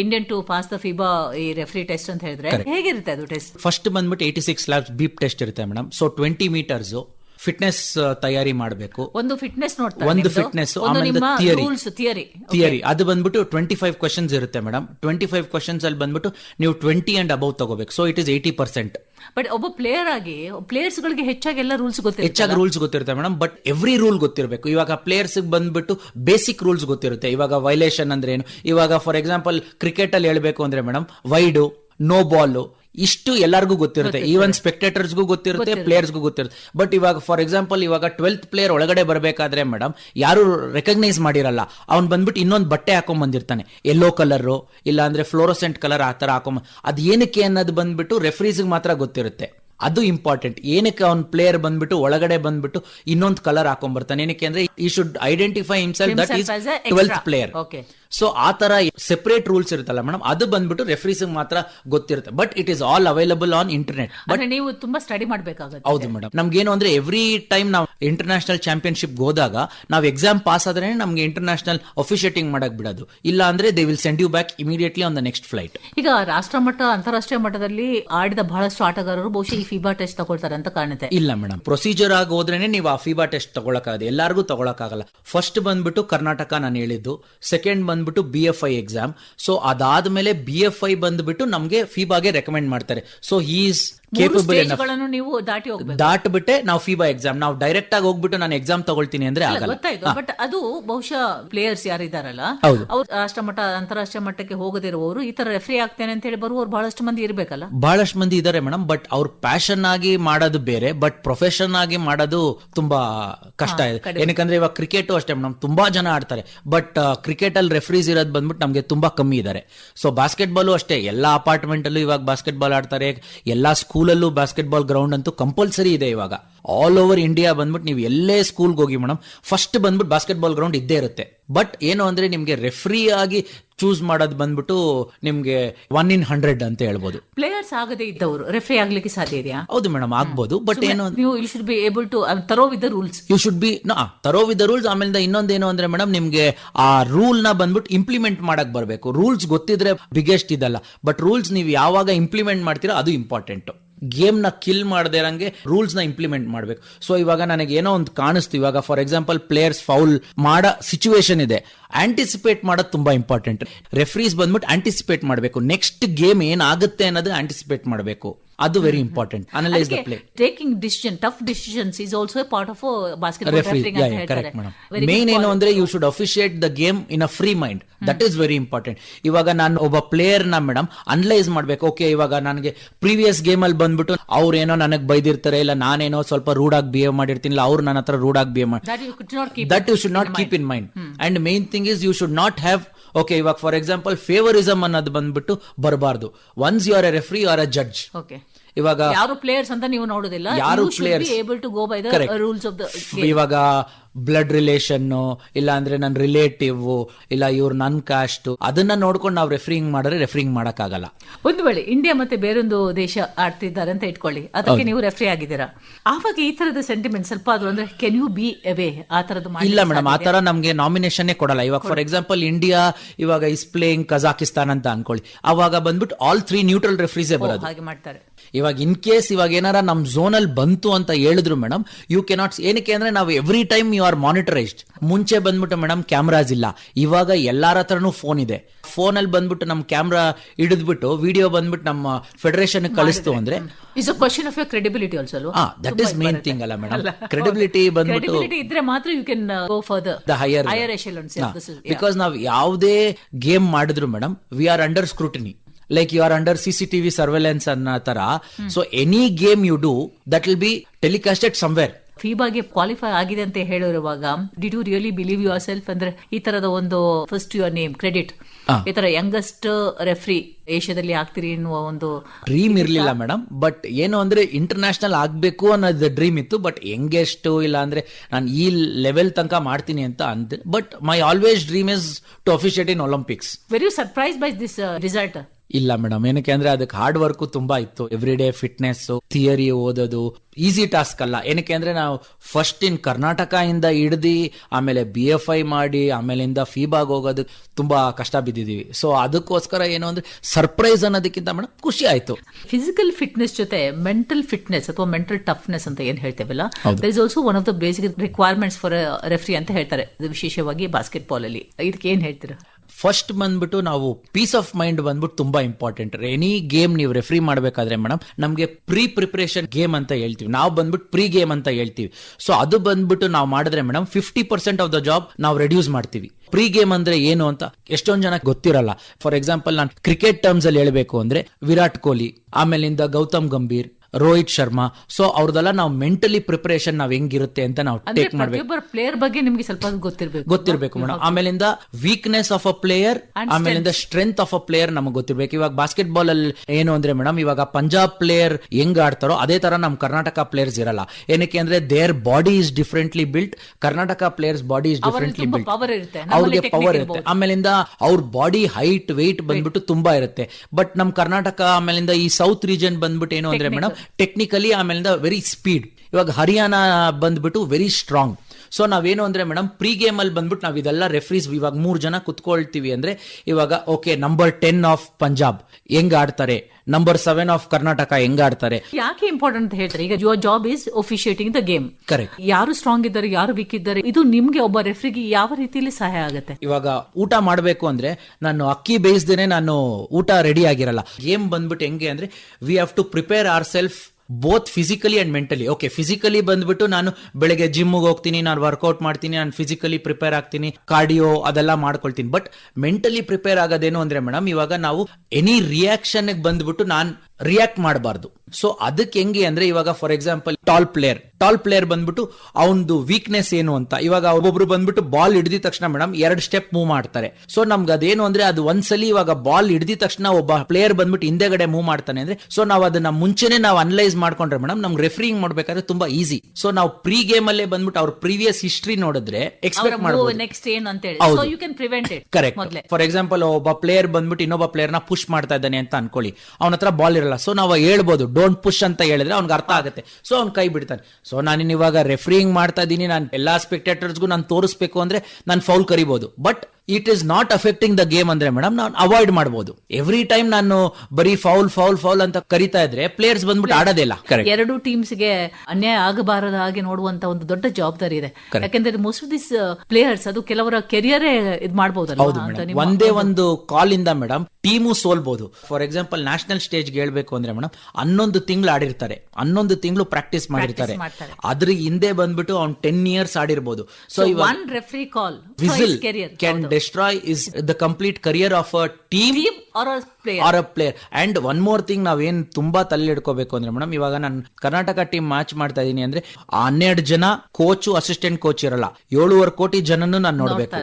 Indian to pass the FIBA ಈ ರೆಫ್ರಿ ಟೆಸ್ಟ್ ಅಂತ ಹೇಳಿದ್ರೆ ಹೇಗಿರುತ್ತೆ ಅದು ಟೆಸ್ಟ್ ಫಸ್ಟ್ ಬಂದ್ಬಿಟ್ಟು eighty six laps beep test ಇರುತ್ತೆ madam so twenty metres fitness ತಯಾರಿ ಮಾಡಬೇಕು. ಒಂದು ಫಿಟ್ನೆಸ್ ನೋಡ್ತಾರೆ ಒಂದು ಫಿಟ್ನೆಸ್ ಆಮೇಲೆ ಥಿಯರಿ ಥಿಯರಿ ಅದು ಬಂದ್ಬಿಟ್ಟು ಟ್ವೆಂಟಿ ಫೈವ್ ಕ್ವಶನ್ಸ್ ಇರುತ್ತೆ ಮೇಡಮ್ ಟ್ವೆಂಟಿ ಫೈವ್ ಕ್ವಶನ್ಸ್ ಅಲ್ಲಿ ಬಂದ್ಬಿಟ್ಟು ನೀವು ಟ್ವೆಂಟಿ ಅಂಡ್ ಅಬೌವ್ ತಗೋಬೇಕು. So it is eighty percent but ಒಬ್ಬ ಪ್ಲೇಯರ್ ಆಗಿ ಪ್ಲೇಯರ್ಸ್ ಗಳಿಗೆ ಹೆಚ್ಚಾಗಿ ಎಲ್ಲ ರೂಲ್ಸ್ ಗೊತ್ತಿರುತ್ತೆ ಹೆಚ್ಚಾಗಿ ರೂಲ್ಸ್ ಗೊತ್ತಿರುತ್ತೆ ಮೇಡಮ್ ಬಟ್ ಎವ್ರಿ ರೂಲ್ ಗೊತ್ತಿರಬೇಕು. ಇವಾಗ ಪ್ಲೇಯರ್ಸ್ ಬಂದ್ಬಿಟ್ಟು ಬೇಸಿಕ್ ರೂಲ್ಸ್ ಗೊತ್ತಿರುತ್ತೆ. ಇವಾಗ ವೈಲೇಷನ್ ಅಂದ್ರೆ ಏನು? ಇವಾಗ ಫಾರ್ ಎಕ್ಸಾಂಪಲ್ ಕ್ರಿಕೆಟ್ ಅಲ್ಲಿ ಹೇಳಬೇಕು ಅಂದ್ರೆ ಮೇಡಮ್ ವೈಡು ನೋ ಬಾಲ್ ಇಷ್ಟು ಎಲ್ಲರಿಗೂ ಗೊತ್ತಿರುತ್ತೆ. ಈವನ್ ಸ್ಪೆಕ್ಟೇಟರ್ಸ್ಗೂ ಗೊತ್ತಿರುತ್ತೆ ಪ್ಲೇಯರ್ಸ್ಗೂ ಗೊತ್ತಿರುತ್ತೆ. ಬಟ್ ಇವಾಗ ಫಾರ್ ಎಕ್ಸಾಂಪಲ್ ಇವಾಗ ಟ್ವೆಲ್ತ್ ಪ್ಲೇಯರ್ ಒಳಗಡೆ ಬರಬೇಕಾದ್ರೆ ಮೇಡಮ್ ಯಾರು ರೆಕಗ್ನೈಸ್ ಮಾಡಿರಲ್ಲ. ಅವ್ನು ಬಂದ್ಬಿಟ್ಟು ಇನ್ನೊಂದು ಬಟ್ಟೆ ಹಾಕೊಂಡ್ ಬಂದಿರ್ತಾನೆ. ಯೆಲ್ಲೋ ಕಲರ್ ಇಲ್ಲ ಅಂದ್ರೆ ಫ್ಲೋರೋಸೆಂಟ್ ಕಲರ್ ಆ ತರ ಹಾಕೊಂಡ್ ಅದು ಏನಕ್ಕೆ ಅನ್ನೋದು ಬಂದ್ಬಿಟ್ಟು ರೆಫ್ರೀಸ್ಗೆ ಮಾತ್ರ ಗೊತ್ತಿರುತ್ತೆ. ಅದು ಇಂಪಾರ್ಟೆಂಟ್ ಏನಕ್ಕೆ ಅವ್ನ ಪ್ಲೇಯರ್ ಬಂದ್ಬಿಟ್ಟು ಒಳಗಡೆ ಬಂದ್ಬಿಟ್ಟು ಇನ್ನೊಂದು ಕಲರ್ ಹಾಕೊಂಡ್ ಬರ್ತಾನೆ? ಏನಕ್ಕೆ ಅಂದ್ರೆ he should identify himself that is. Twelfth player. So ಆ ತರ ಸೆಪರೇಟ್ ರೂಲ್ಸ್ ಇರುತ್ತಲ್ಲ ಮೇಡಮ್ ಅದು ಬಂದ್ಬಿಟ್ಟು ರೆಫ್ರೀಸ್ ಮಾತ್ರ ಗೊತ್ತಿರುತ್ತೆ. But it is all available on internet but ನೀವು ತುಂಬಾ ಸ್ಟಡಿ ಮಾಡಬೇಕಾಗುತ್ತೆ. ಹೌದು ಮೇಡಮ್ ಏನು ಅಂದ್ರೆ ಎವ್ರಿ ಟೈಮ್ ನಾವು ಇಂಟರ್ನ್ಯಾಷನಲ್ ಚಾಂಪಿಯನ್ಶಿಪ್ ಹೋದಾಗ ನಾವು ಎಕ್ಸಾಮ್ ಪಾಸ್ ಆದ್ರೆ ನಮ್ಗೆ ಇಂಟರ್ನ್ಯಾಷನಲ್ ಅಫಿಷಿಯೇಟಿಂಗ್ ಮಾಡಕ್ ಬಿಡೋದು. ಇಲ್ಲ ಅಂದ್ರೆ they will send you back immediately on the next flight ಈಗ ರಾಷ್ಟ್ರ ಮಟ್ಟ ಅಂತಾರಾಷ್ಟ್ರೀಯ ಮಟ್ಟದಲ್ಲಿ ಆಡಿದ ಬಹಳಷ್ಟು ಆಟಗಾರರು ಬಹುಶಃ ಈ ಫಿಬಾ ಟೆಸ್ಟ್ ತಗೊಳ್ತಾರೆ ಅಂತ ಕಾಣುತ್ತೆ. ಇಲ್ಲ ಮೇಡಮ್ ಪ್ರೊಸೀಜರ್ ಆಗಿ ಹೋದ್ರೇನೆ ನೀವು ಆ ಫಿಬಾ ಟೆಸ್ಟ್ ತಗೊಳಕಾಗದು ಎಲ್ಲಾರ್ಗೂ ತಗೊಳಕಾಗಲ್ಲ ಫಸ್ಟ್ ಬಂದ್ಬಿಟ್ಟು ಕರ್ನಾಟಕ ನಾನು ಹೇಳಿದ್ದು. ಸೆಕೆಂಡ್ ಬಂದ್ಬಿಟ್ಟು B F I exam so ಅದಾದ್ಮೇಲೆ ಬಿ ಎಫ್ ಐ ಬಂದ್ಬಿಟ್ಟು ನಮಗೆ ಫಿಬಾಗೆ ರೆಕಮೆಂಡ್ ಮಾಡ್ತಾರೆ. ಸೊ ಈಸ್ ಗಳನ್ನು ನೀವು ದಾಟಿ ಹೋಗ್ಬೇಕು. ದಾಟ್ಬಿಟ್ಟೆ ನಾವು ಫಿಬಾ ಎಕ್ಸಾಮ್ ನಾವು ಡೈರೆಕ್ಟ್ ಆಗಿ ಹೋಗ್ಬಿಟ್ಟು ನಾನು ಎಕ್ಸಾಮ್ ತಗೊಳ್ತೀನಿ ಅಂದ್ರೆ ಆಗಲ್ಲ. ಗೊತ್ತಾಯ್ತು. ಬಟ್ ಅದು ಬಹುಶಃ ಪ್ಲೇಯರ್ಸ್ ಯಾರಿದಾರಲ್ಲ ಅವ್ರು ರಾಷ್ಟ್ರ ಮಟ್ಟ ಅಂತಾರಾಷ್ಟ್ರೀಯ ಮಟ್ಟಕ್ಕೆ ಹೋಗದಿರುವವರು ಈ ತರ ರೆಫ್ರಿ ಆಗ್ತೇನೆ ಅಂತ ಹೇಳಿ ಬರುವವರು ಬಹಳಷ್ಟು ಮಂದಿ ಇರ್ಬೇಕಲ್ಲ. ಬಹಳಷ್ಟು ಮಂದಿ ಇದಾರೆ ಮೇಡಮ್ ಬಟ್ ಅವ್ರ ಪ್ಯಾಷನ್ ಆಗಿ ಮಾಡೋದು ಬೇರೆ. ಬಟ್ ಪ್ರೊಫೆಷನ್ ಆಗಿ ಮಾಡೋದು ತುಂಬಾ ಕಷ್ಟ ಇದೆ. ಏನಕ್ಕಂದ್ರೆ ಇವಾಗ ಕ್ರಿಕೆಟ್ ಅಷ್ಟೇ ಮೇಡಮ್ ತುಂಬಾ ಜನ ಆಡ್ತಾರೆ. ಬಟ್ ಕ್ರಿಕೆಟ್ ಅಲ್ಲಿ ರೆಫ್ರೀಸ್ ಇರೋದು ಬಂದ್ಬಿಟ್ಟು ನಮಗೆ ತುಂಬಾ ಕಮ್ಮಿ ಇದ್ದಾರೆ ಸೊ ಬಾಸ್ಕೆಟ್ ಬಾಲು ಅಷ್ಟೇ. ಎಲ್ಲಾ ಅಪಾರ್ಟ್ಮೆಂಟ್ ಅಲ್ಲೂ ಇವಾಗ ಬಾಸ್ಕೆಟ್ ಬಾಲ್ ಆಡ್ತಾರೆ. ಎಲ್ಲಾ ಸ್ಕೂಲಲ್ಲೂ ಬಾಸ್ಕೆಟ್ ಬಾಲ್ ಗ್ರೌಂಡ್ ಅಂತೂ ಕಂಪಲ್ಸರಿ ಇದೆ ಇವಾಗ. ಆಲ್ ಓವರ್ ಇಂಡಿಯಾ ಬಂದ್ಬಿಟ್ಟು ನೀವು ಎಲ್ಲೇ ಸ್ಕೂಲ್ಗೆ ಹೋಗಿ ಮೇಡಮ್ ಫಸ್ಟ್ ಬಂದ್ಬಿಟ್ಟು ಬಾಸ್ಕೆಟ್ ಬಾಲ್ ಗ್ರೌಂಡ್ ಇದ್ದೇ ಇರುತ್ತೆ. ಬಟ್ ಏನು ಅಂದ್ರೆ ನಿಮ್ಗೆ ರೆಫ್ರಿ ಆಗಿ ಚೂಸ್ ಮಾಡೋದು ಬಂದ್ಬಿಟ್ಟು ನಿಮ್ಗೆ ಒನ್ ಇನ್ ಹಂಡ್ರೆಡ್ ಅಂತ ಹೇಳ್ಬೋದು. ಪ್ಲೇಯರ್ಸ್ ಆಗದೆ ಇದ್ದವರು ರೆಫ್ರಿ ಆಗ್ಲಿಕ್ಕೆ ಸಾಧ್ಯ ಇದೆಯಾ? ಹೌದು ಮೇಡಮ್ ಆಗ್ಬೋದು. ಬಟ್ ಏನು ನೀವು you should be able to thorough with the rules you should be thorough with the rules ಆಮೇಲೆ ಇನ್ನೊಂದೇನು ಅಂದ್ರೆ ಮೇಡಮ್ ನಿಮ್ಗೆ ಆ ರೂಲ್ನ ಬಂದ್ಬಿಟ್ಟು ಇಂಪ್ಲಿಮೆಂಟ್ ಮಾಡಕ್ ಬರಬೇಕು. ರೂಲ್ಸ್ ಗೊತ್ತಿದ್ರೆ ಬಿಗ್ಗೆಸ್ಟ್ ಇದಲ್ಲ. ಬಟ್ ರೂಲ್ಸ್ ನೀವು ಯಾವಾಗ ಇಂಪ್ಲಿಮೆಂಟ್ ಮಾಡ್ತೀರಾ ಅದು ಇಂಪಾರ್ಟೆಂಟ್ ಗೇಮ್ನ ಕಿಲ್ ಮಾಡದೇ ಇರಂಗೆ ರೂಲ್ಸ್ನ ಇಂಪ್ಲಿಮೆಂಟ್ ಮಾಡಬೇಕು. ಸೊ ಇವಾಗ ನನಗೆ ಏನೋ ಒಂದು ಕಾಣಿಸ್ತು. ಇವಾಗ ಫಾರ್ ಎಕ್ಸಾಂಪಲ್ ಪ್ಲೇಯರ್ಸ್ ಫೌಲ್ ಮಾಡೋ ಸಿಚುವೇಶನ್ ಇದೆ. ಆಂಟಿಸಿಪೇಟ್ ಮಾಡೋದು ತುಂಬಾ ಇಂಪಾರ್ಟೆಂಟ್ ರೆಫ್ರೀಸ್ ಬಂದ್ಬಿಟ್ಟು ಆಂಟಿಸಿಪೇಟ್ ಮಾಡಬೇಕು. ನೆಕ್ಸ್ಟ್ ಗೇಮ್ ಏನಾಗುತ್ತೆ ಅನ್ನೋದು ಆಂಟಿಸಿಪೇಟ್ ಮಾಡಬೇಕು. ಅದು very important analyse the play taking decision tough decisions is also part of basket madam main ಏನು ಅಂದ್ರೆ you should officiate the game in a free mind that is very important ಇವಾಗ ನಾನು ಒಬ್ಬ ಪ್ಲೇಯರ್ನ ಮೇಡಮ್ ಅನಲೈಸ್ ಮಾಡ್ಬೇಕು. Okay ಇವಾಗ ನನಗೆ previous game ಅಲ್ಲಿ ಬಂದ್ಬಿಟ್ಟು ಅವ್ರೇನೋ ನನಗೆ ಬೈದಿರ್ತಾರೆ ಇಲ್ಲ ನಾನೇನೋ ಸ್ವಲ್ಪ ರೂಡ್ ಆಗಿ ಬಿಹೇವ್ ಮಾಡಿರ್ತೀನಿ ಇಲ್ಲ ಅವ್ರು ನನ್ನ ಹತ್ರ ರೂಡ್ ಆಗಿ ಬಿಹೇವ್ ಮಾಡಿ. That you should not keep in mind and main thing is you should not have okay ಇವಾಗ ಫಾರ್ ಎಕ್ಸಾಂಪಲ್ ಫೇವರಿಸಮ್ ಅನ್ನೋದು ಬಂದ್ಬಿಟ್ಟು ಬರಬಾರ್ದು once you are a referee or a judge okay ಇವಾಗ ಯಾರು ಪ್ಲೇಯರ್ಸ್ ಅಂತ ನೀವು ನೋಡೋದಿಲ್ಲ ಯಾರು players? Able to go by the. Rules of the ಇವಾಗ ಬ್ಲಡ್ ರಿಲೇಷನ್ ಇಲ್ಲ ಅಂದ್ರೆ ನನ್ನ ರಿಲೇಟಿವ್ ಇಲ್ಲ ಇವ್ರು ನನ್ ಕಾಸ್ಟ್ ಅದನ್ನ ನೋಡ್ಕೊಂಡು ನಾವು ರೆಫರಿಂಗ್ ಮಾಡಿದ್ರೆ ರೆಫರಿಂಗ್ ಮಾಡಕ್ಕಾಗಲ್ಲ. ಒಂದು ವೇಳೆ ಇಂಡಿಯಾ ಮತ್ತೆ ಬೇರೊಂದು ದೇಶ ಆಡ್ತಿದ್ದಾರೆ ಅಂತ ಇಟ್ಕೊಳ್ಳಿ. ಅದಕ್ಕೆ ನೀವು ರೆಫ್ರಿ ಆಗಿದ್ದೀರಾ? ಆವಾಗ ಈ ತರದ ಸೆಂಟಿಮೆಂಟ್ ಸ್ವಲ್ಪ ಅದು ಅಂದ್ರೆ ಕೆನ್ ಯು ಬಿ ಅವೇ ಆ ತರದ್ದು ಇಲ್ಲ ಮೇಡಮ್ ಆ ತರ ನಮ್ಗೆ ನಾಮಿನೇಷನ್ ಕೊಡಲ್ಲ. ಇವಾಗ ಫಾರ್ ಎಕ್ಸಾಂಪಲ್ ಇಂಡಿಯಾ ಇವಾಗ ಇಸ್ ಪ್ಲೇಯಿಂಗ್ ಕಜಾಕಿಸ್ತಾನ್ ಅಂತ ಅನ್ಕೊಳ್ಳಿ. ಅವಾಗ ಬಂದ್ಬಿಟ್ಟು ಆಲ್ ತ್ರೀ ನ್ಯೂಟ್ರಲ್ ರೆಫ್ರೀಸೇ ಬರೋದು. ಹಾಗೆ ಮಾಡ್ತಾರೆ. ಇವಾಗ ಇನ್ ಕೇಸ್ ಇವಾಗ ಏನಾರ ನಮ್ ಝೋನ್ ಅಲ್ಲಿ ಬಂತು ಅಂತ ಹೇಳಿದ್ರು ಮೇಡಮ್ ಯು ಕೆನಾಟ್ ಏನಕ್ಕೆ ಅಂದ್ರೆ ನಾವು every time you are monitorised ಮುಂಚೆ ಬಂದ್ಬಿಟ್ಟು ಮೇಡಮ್ ಕ್ಯಾಮ್ರಾಸ್ ಇಲ್ಲ. ಇವಾಗ ಎಲ್ಲಾರ ಹತ್ರನೂ ಫೋನ್ ಇದೆ. ಫೋನ್ ಅಲ್ಲಿ ಬಂದ್ಬಿಟ್ಟು ನಮ್ ಕ್ಯಾಮ್ರಾ ಹಿಡಿದ್ಬಿಟ್ಟು ವಿಡಿಯೋ ಬಂದ್ಬಿಟ್ಟು ನಮ್ಮ ಫೆಡರೇಷನ್ ಕಳಿಸ್ತು ಅಂದ್ರೆ is question of credibility also that is main thing ಅಲ್ಲ ಮೇಡಮ್ ಕ್ರೆಡಿಬಿಲಿಟಿ ಬಂದ್ಬಿಟ್ಟು ಇದ್ರೆ ಮಾತ್ರ you can go further the higher higher because ನಾವ್ ಯಾವುದೇ ಗೇಮ್ ಮಾಡಿದ್ರು madam we are under scrutiny like you are under C C TV surveillance ಅನ್ನೋ ತರ. So any game you do that will be telecasted somewhere ಫೀಬಾಗೆ qualify ಆಗಿದೆ ಅಂತ ಹೇಳಿರುವಾಗ did you really believe yourself ಅಂದ್ರೆ ಈ ತರದ ಒಂದು ಫಸ್ಟ್ ಯುವರ್ ನೇಮ್ ಕ್ರೆಡಿಟ್ ಈ ತರ ಯಂಗೆಸ್ಟ್ ರೆಫ್ರಿ ಏಷ್ಯಾದಲ್ಲಿ ಆಗ್ತೀರಿ ಎನ್ನುವ ಒಂದು ಡ್ರೀಮ್ ಇರ್ಲಿಲ್ಲ ಮೇಡಮ್ ಬಟ್ ಏನು ಅಂದ್ರೆ ಇಂಟರ್ನ್ಯಾಷನಲ್ ಆಗ್ಬೇಕು ಅನ್ನೋದು ಡ್ರೀಮ್ ಇತ್ತು ಬಟ್ ಯಂಗೆಸ್ಟ್ ಇಲ್ಲ ಅಂದ್ರೆ ನಾನು ಈ ಲೆವೆಲ್ ತನಕ ಮಾಡ್ತೀನಿ ಅಂತ ಅಂದೆ. But my always dream is to officiate in Olympics very surprise by this result ಇಲ್ಲ ಮೇಡಮ್. ಏನಕ್ಕೆ ಅಂದ್ರೆ ಅದಕ್ಕೆ ಹಾರ್ಡ್ ವರ್ಕ್ ತುಂಬಾ ಇತ್ತು. ಎವ್ರಿ ಡೇ ಫಿಟ್ನೆಸ್ ಥಿಯರಿ ಓದೋದು ಈಸಿ ಟಾಸ್ಕ್ ಅಲ್ಲ. ಏನಕ್ಕೆ ಅಂದ್ರೆ ನಾವು ಫಸ್ಟ್ ಇನ್ ಕರ್ನಾಟಕ ಇಂದ ಹಿಡ್ದು ಆಮೇಲೆ ಬಿ ಎಫ್ ಐ ಮಾಡಿ ಆಮೇಲಿಂದ ಫೀಬಾಗ್ ಹೋಗೋದು ತುಂಬಾ ಕಷ್ಟ ಬಿದ್ದಿದೀವಿ. ಸೊ ಅದಕ್ಕೋಸ್ಕರ ಏನು ಅಂದ್ರೆ ಸರ್ಪ್ರೈಸ್ ಅನ್ನೋದಕ್ಕಿಂತ ಮೇಡಮ್ ಖುಷಿ ಆಯ್ತು. ಫಿಸಿಕಲ್ ಫಿಟ್ನೆಸ್ ಜೊತೆ ಮೆಂಟಲ್ ಫಿಟ್ನೆಸ್ ಅಥವಾ ಮೆಂಟಲ್ ಟಫ್ನೆಸ್ ಅಂತ ಏನ್ ಹೇಳ್ತೇವಲ್ಲ there is also one of the basic requirements for referee ಅಂತ ಹೇಳ್ತಾರೆ ವಿಶೇಷವಾಗಿ ಬಾಸ್ಕೆಟ್ ಬಾಲ್ ಅಲ್ಲಿ. ಇದಕ್ಕೆ ಏನ್ ಹೇಳ್ತೀರಾ? ಫಸ್ಟ್ ಬಂದ್ಬಿಟ್ಟು ನಾವು ಪೀಸ್ ಆಫ್ ಮೈಂಡ್ ಬಂದ್ಬಿಟ್ಟು ತುಂಬಾ ಇಂಪಾರ್ಟೆಂಟ್ ಎನಿ ಗೇಮ್ ನೀವು ರೆಫ್ರಿ ಮಾಡಬೇಕಾದ್ರೆ ಮೇಡಮ್ ನಮಗೆ ಪ್ರೀ ಪ್ರಿಪರೇಷನ್ ಗೇಮ್ ಅಂತ ಹೇಳ್ತೀವಿ. ನಾವು ಬಂದ್ಬಿಟ್ಟು ಪ್ರೀ ಗೇಮ್ ಅಂತ ಹೇಳ್ತೀವಿ. ಸೊ ಅದು ಬಂದ್ಬಿಟ್ಟು ನಾವು ಮಾಡಿದ್ರೆ madam fifty percent of the job ನಾವು ರೆಡ್ಯೂಸ್ ಮಾಡ್ತೀವಿ. ಪ್ರೀ ಗೇಮ್ ಅಂದ್ರೆ ಏನು ಅಂತ ಎಷ್ಟೊಂದು ಜನ ಗೊತ್ತಿರಲ್ಲ. ಫಾರ್ ಎಕ್ಸಾಂಪಲ್ ನಾನು ಕ್ರಿಕೆಟ್ ಟರ್ಮ್ಸ್ ಅಲ್ಲಿ ಹೇಳಬೇಕು ಅಂದ್ರೆ ವಿರಾಟ್ ಕೊಹ್ಲಿ, ಆಮೇಲಿಂದ ಗೌತಮ್ ಗಂಭೀರ್ ರೋಹಿತ್ ಶರ್ಮಾ. ಸೊ ಅವ್ರದೆಲ್ಲ ನಾವು ಮೆಂಟಲಿ ಪ್ರಿಪರೇಷನ್ ನಾವ್ ಹೆಂಗಿರುತ್ತೆ ಅಂತ ನಾವು ಟೇಕ್ ಮಾಡ್ಬೇಕು. ಪ್ಲೇಯರ್ ಬಗ್ಗೆ ನಿಮ್ಗೆ ಸ್ವಲ್ಪ ಗೊತ್ತಿರ್ಬೇಕು. ಗೊತ್ತಿರ್ಬೇಕು ಮೇಡಮ್ ಆಮೇಲಿಂದ ವೀಕ್ನೆಸ್ ಆಫ್ ಅ ಪ್ಲೇಯರ್ ಆಮೇಲಿಂದ ಸ್ಟ್ರೆಂತ್ ಆಫ್ ಅ ಪ್ಲೇಯರ್ ನಮಗೆ ಗೊತ್ತಿರಬೇಕು. ಇವಾಗ ಬಾಸ್ಕೆಟ್ ಬಾಲ್ ಅಲ್ಲಿ ಏನು ಅಂದ್ರೆ ಮೇಡಮ್ ಇವಾಗ ಪಂಜಾಬ್ ಪ್ಲೇಯರ್ ಹೆಂಗ್ ಆಡ್ತಾರೋ ಅದೇ ತರ ನಮ್ ಕರ್ನಾಟಕ ಪ್ಲೇಯರ್ಸ್ ಇರಲ್ಲ. ಏನಕ್ಕೆ ಅಂದ್ರೆ their body is differently built Karnataka players body is differently built power ಇರುತ್ತೆ. ಅವ್ರಿಗೆ ಪವರ್ ಇರುತ್ತೆ. ಆಮೇಲಿಂದ ಅವ್ರ ಬಾಡಿ ಹೈಟ್ ವೆಯ್ಟ್ ಬಂದ್ಬಿಟ್ಟು ತುಂಬಾ ಇರುತ್ತೆ. ಬಟ್ ನಮ್ ಕರ್ನಾಟಕ ಆಮೇಲಿಂದ ಈ ಸೌತ್ ರೀಜನ್ ಬಂದ್ಬಿಟ್ಟು ಏನು ಅಂದ್ರೆ ಮೇಡಮ್ ಟೆಕ್ನಿಕಲಿ ಆಮೇಲಿಂದ ವೆರಿ ಸ್ಪೀಡ್ ಇವಾಗ ಹರಿಯಾಣ ಬಂದ್ಬಿಟ್ಟು ವೆರಿ ಸ್ಟ್ರಾಂಗ್ ಸೊ ನಾವೇನು ಅಂದ್ರೆ ಮೇಡಮ್ ಪ್ರೀ ಗೇಮಲ್ಲಿ ಬಂದ್ಬಿಟ್ಟು ನಾವು ಇದೆಲ್ಲ ರೆಫ್ರೀಸ್ ಇವಾಗ ಮೂರು ಜನ ಕುತ್ಕೊಳ್ತೀವಿ ಅಂದ್ರೆ ಇವಾಗ okay number ten of Punjab ಹೆಂಗ್ ಆಡ್ತಾರೆ? ನಂಬರ್ ಸೆವೆನ್ ಆಫ್ ಕರ್ನಾಟಕ ಹೆಂಗ್ ಆಡ್ತಾರೆ? ಯಾಕೆ ಇಂಪಾರ್ಟೆಂಟ್ ಅಂತ ಹೇಳ್ತಾರೆ? ಈಗ your job is officiating the game correct ಯಾರು ಸ್ಟ್ರಾಂಗ್ ಇದ್ದಾರೆ ಯಾರು ವೀಕ್ ಇದ್ದಾರೆ ಇದು ನಿಮ್ಗೆ ಒಬ್ಬ ರೆಫ್ರಿಗೆ ಯಾವ ರೀತಿಯಲ್ಲಿ ಸಹಾಯ ಆಗುತ್ತೆ? ಇವಾಗ ಊಟ ಮಾಡಬೇಕು ಅಂದ್ರೆ ನಾನು ಅಕ್ಕಿ ಬೇಯಿಸ್ದೇನೆ ನಾನು ಊಟ ರೆಡಿ ಆಗಿರಲ್ಲ. ಗೇಮ್ ಬಂದ್ಬಿಟ್ಟು ಹೆಂಗೆ ಅಂದ್ರೆ we have to prepare ourself both physically and mentally okay physically ಬಂದ್ಬಿಟ್ಟು ನಾನು ಬೆಳಗ್ಗೆ ಜಿಮ್ಗೆ ಹೋಗ್ತೀನಿ, ನಾನು ವರ್ಕೌಟ್ ಮಾಡ್ತೀನಿ, ನಾನು ಫಿಸಿಕಲಿ ಪ್ರಿಪೇರ್ ಆಗ್ತೀನಿ ಕಾರ್ಡಿಯೋ ಅದೆಲ್ಲ ಮಾಡ್ಕೊಳ್ತೀನಿ. ಬಟ್ ಮೆಂಟಲಿ ಪ್ರಿಪೇರ್ ಆಗೋದೇನು ಅಂದ್ರೆ ಮೇಡಮ್ ಇವಾಗ ನಾವು ಎನಿ ರಿಯಾಕ್ಷನ್ ಬಂದ್ಬಿಟ್ಟು ನಾನು ರಿಯಾಕ್ಟ್ ಮಾಡಬಾರ್ದು. ಸೊ ಅದಕ್ಕೆ ಹೆಂಗೆ ಅಂದ್ರೆ ಇವಾಗ for example tall player tall player ಬಂದ್ಬಿಟ್ಟು ಅವನದು ವೀಕ್ನೆಸ್ ಏನು ಅಂತ. ಇವಾಗ ಒಬ್ಬೊಬ್ರು ಬಂದ್ಬಿಟ್ಟು ಬಾಲ್ ಹಿಡಿದ ತಕ್ಷಣ ಮೇಡಮ್ ಎರಡು ಸ್ಟೆಪ್ ಮೂವ್ ಮಾಡ್ತಾರೆ. ಸೊ ನಮ್ಗೆ ಅದೇನು ಅಂದ್ರೆ ಅದು ಒಂದ್ಸಲಿ ಇವಾಗ ಬಾಲ್ ಹಿಡಿದ ತಕ್ಷಣ ಒಬ್ಬ ಪ್ಲೇಯರ್ ಬಂದ್ಬಿಟ್ಟು ಹಿಂದೆಗಡೆ ಮೂವ್ ಮಾಡ್ತಾನೆ ಅಂದ್ರೆ ಸೊ ನಾವು ಅದನ್ನ ಮುಂಚೆನೆ ನಾವು ಅನಲೈಸ್ ಮಾಡ್ಕೊಂಡ್ರೆ ಮೇಡಮ್ ನಮ್ಗೆ ರೆಫರಿಂಗ್ ಮಾಡ್ಬೇಕಾದ್ರೆ ತುಂಬಾ ಈಸಿ ಸೊ ನಾವು ಪ್ರೀ ಗೇಮ್ ಅಲ್ಲೇ ಬಂದ್ಬಿಟ್ಟು ಅವ್ರ ಪ್ರೀವಿಯಸ್ ಹಿಸ್ಟ್ರಿ ನೋಡಿದ್ರೆ ಎಕ್ಸ್ಪೆಕ್ಟ್ ಮಾಡಬಹುದು ನೆಕ್ಸ್ಟ್ ಏನು ಅಂತ ಹೇಳಿ. ಕರೆಕ್ಟ್ ಫಾರ್ ಎಕ್ಸಾಂಪಲ್ ಒಬ್ಬ ಪ್ಲೇಯರ್ ಬಂದ್ಬಿಟ್ಟು ಇನ್ನೊಬ್ಬ ಪ್ಲೇಯರ್ನ ಪುಷ್ ಮಾಡ್ತಾ ಇದ್ದಾನೆ ಅಂತ ಅನ್ಕೊಳ್ಳಿ. ಅವನ ಹತ್ರ ಬಾಲ್ ಇರಲ್ಲ ಸೊ ನಾವು ಹೇಳ್ಬೋದು ಡೋಂಟ್ ಪುಷ್ ಅಂತ ಹೇಳಿದ್ರೆ ಅವ್ನಿಗೆ ಅರ್ಥ ಆಗುತ್ತೆ. ಸೊ ಅವ್ನು ಕೈ ಬಿಡ್ತಾನೆ. ಸೊ ನಾನು ಇವಾಗ ರೆಫರಿಂಗ್ ಮಾಡ್ತಾ ಇದ್ದೀನಿ ನಾನು ಎಲ್ಲಾ ಸ್ಪೆಕ್ಟೇಟರ್ಸ್ಗೂ ನಾನು ತೋರಿಸ್ಬೇಕು ಅಂದ್ರೆ ನಾನು ಫೌಲ್ ಕರಿಬಹುದು but it is not affecting the game ಅಂದ್ರೆ ಮೇಡಮ್ ನಾನು ಅವಾಯ್ಡ್ ಮಾಡಬಹುದು ಎವ್ರಿ ಟೈಮ್ ನಾನು ಬರೀ ಫೌಲ್ ಫೌಲ್ ಫೌಲ್ ಅಂತ ಕರಿತಾ ಇದ್ರೆ ಪ್ಲೇಯರ್ಸ್ ಬಂದ್ಬಿಟ್ಟು ಆಡೋದಿಲ್ಲ ಎರಡು ಟೀಮ್ಸ್ಗೆ ಅನ್ಯಾಯ ಆಗಬಾರದ ಹಾಗೆ ನೋಡುವಂತ ಒಂದು ದೊಡ್ಡ ಜವಾಬ್ದಾರಿ ಇದೆ. ಯಾಕಂದ್ರೆ ಮೋಸ್ಟ್ ಆಫ್ ದಿಸ್ ಪ್ಲೇಯರ್ಸ್ ಅದು ಕೆಲವರ ಕೆರಿಯರೇ ಇದು ಮಾಡಬಹುದು ಹೌದು ಒಂದೇ ಒಂದು ಕಾಲ್ ಇಂದ ಮೇಡಮ್ ಟೀಮು ಸೋಲ್ಬಹುದು ಫಾರ್ ಎಕ್ಸಾಂಪಲ್ ನ್ಯಾಷನಲ್ ಸ್ಟೇಜ್ ಹೇಳ್ಬೇಕು ಅಂದ್ರೆ ಮೇಡಮ್ ಹನ್ನೊಂದು ತಿಂಗಳು ಆಡಿರ್ತಾರೆ. ಹನ್ನೊಂದು ತಿಂಗಳು ಪ್ರಾಕ್ಟೀಸ್ ಮಾಡಿರ್ತಾರೆ. ಅದ್ರ ಹಿಂದೆ ಬಂದ್ಬಿಟ್ಟು ಅವ್ನು ten years ಆಡಿರ್ಬೋದು. So one referee call whistle career is the complete career of a team team or a player and one more thing ನಾವೇನ್ ತುಂಬಾ ತಲೆ ಇಡ್ಕೋಬೇಕು ಅಂದ್ರೆ ಮೇಡಮ್ ಇವಾಗ ನಾನು ಕರ್ನಾಟಕ ಟೀಮ್ ಮ್ಯಾಚ್ ಮಾಡ್ತಾ ಇದೀನಿ ಅಂದ್ರೆ ಹನ್ನೆರಡು ಜನ ಕೋಚು ಅಸಿಸ್ಟೆಂಟ್ ಕೋಚ್ ಇರಲ್ಲ. ಏಳುವರೆ ಕೋಟಿ ಜನನು ನಾನು ನೋಡ್ಬೇಕು.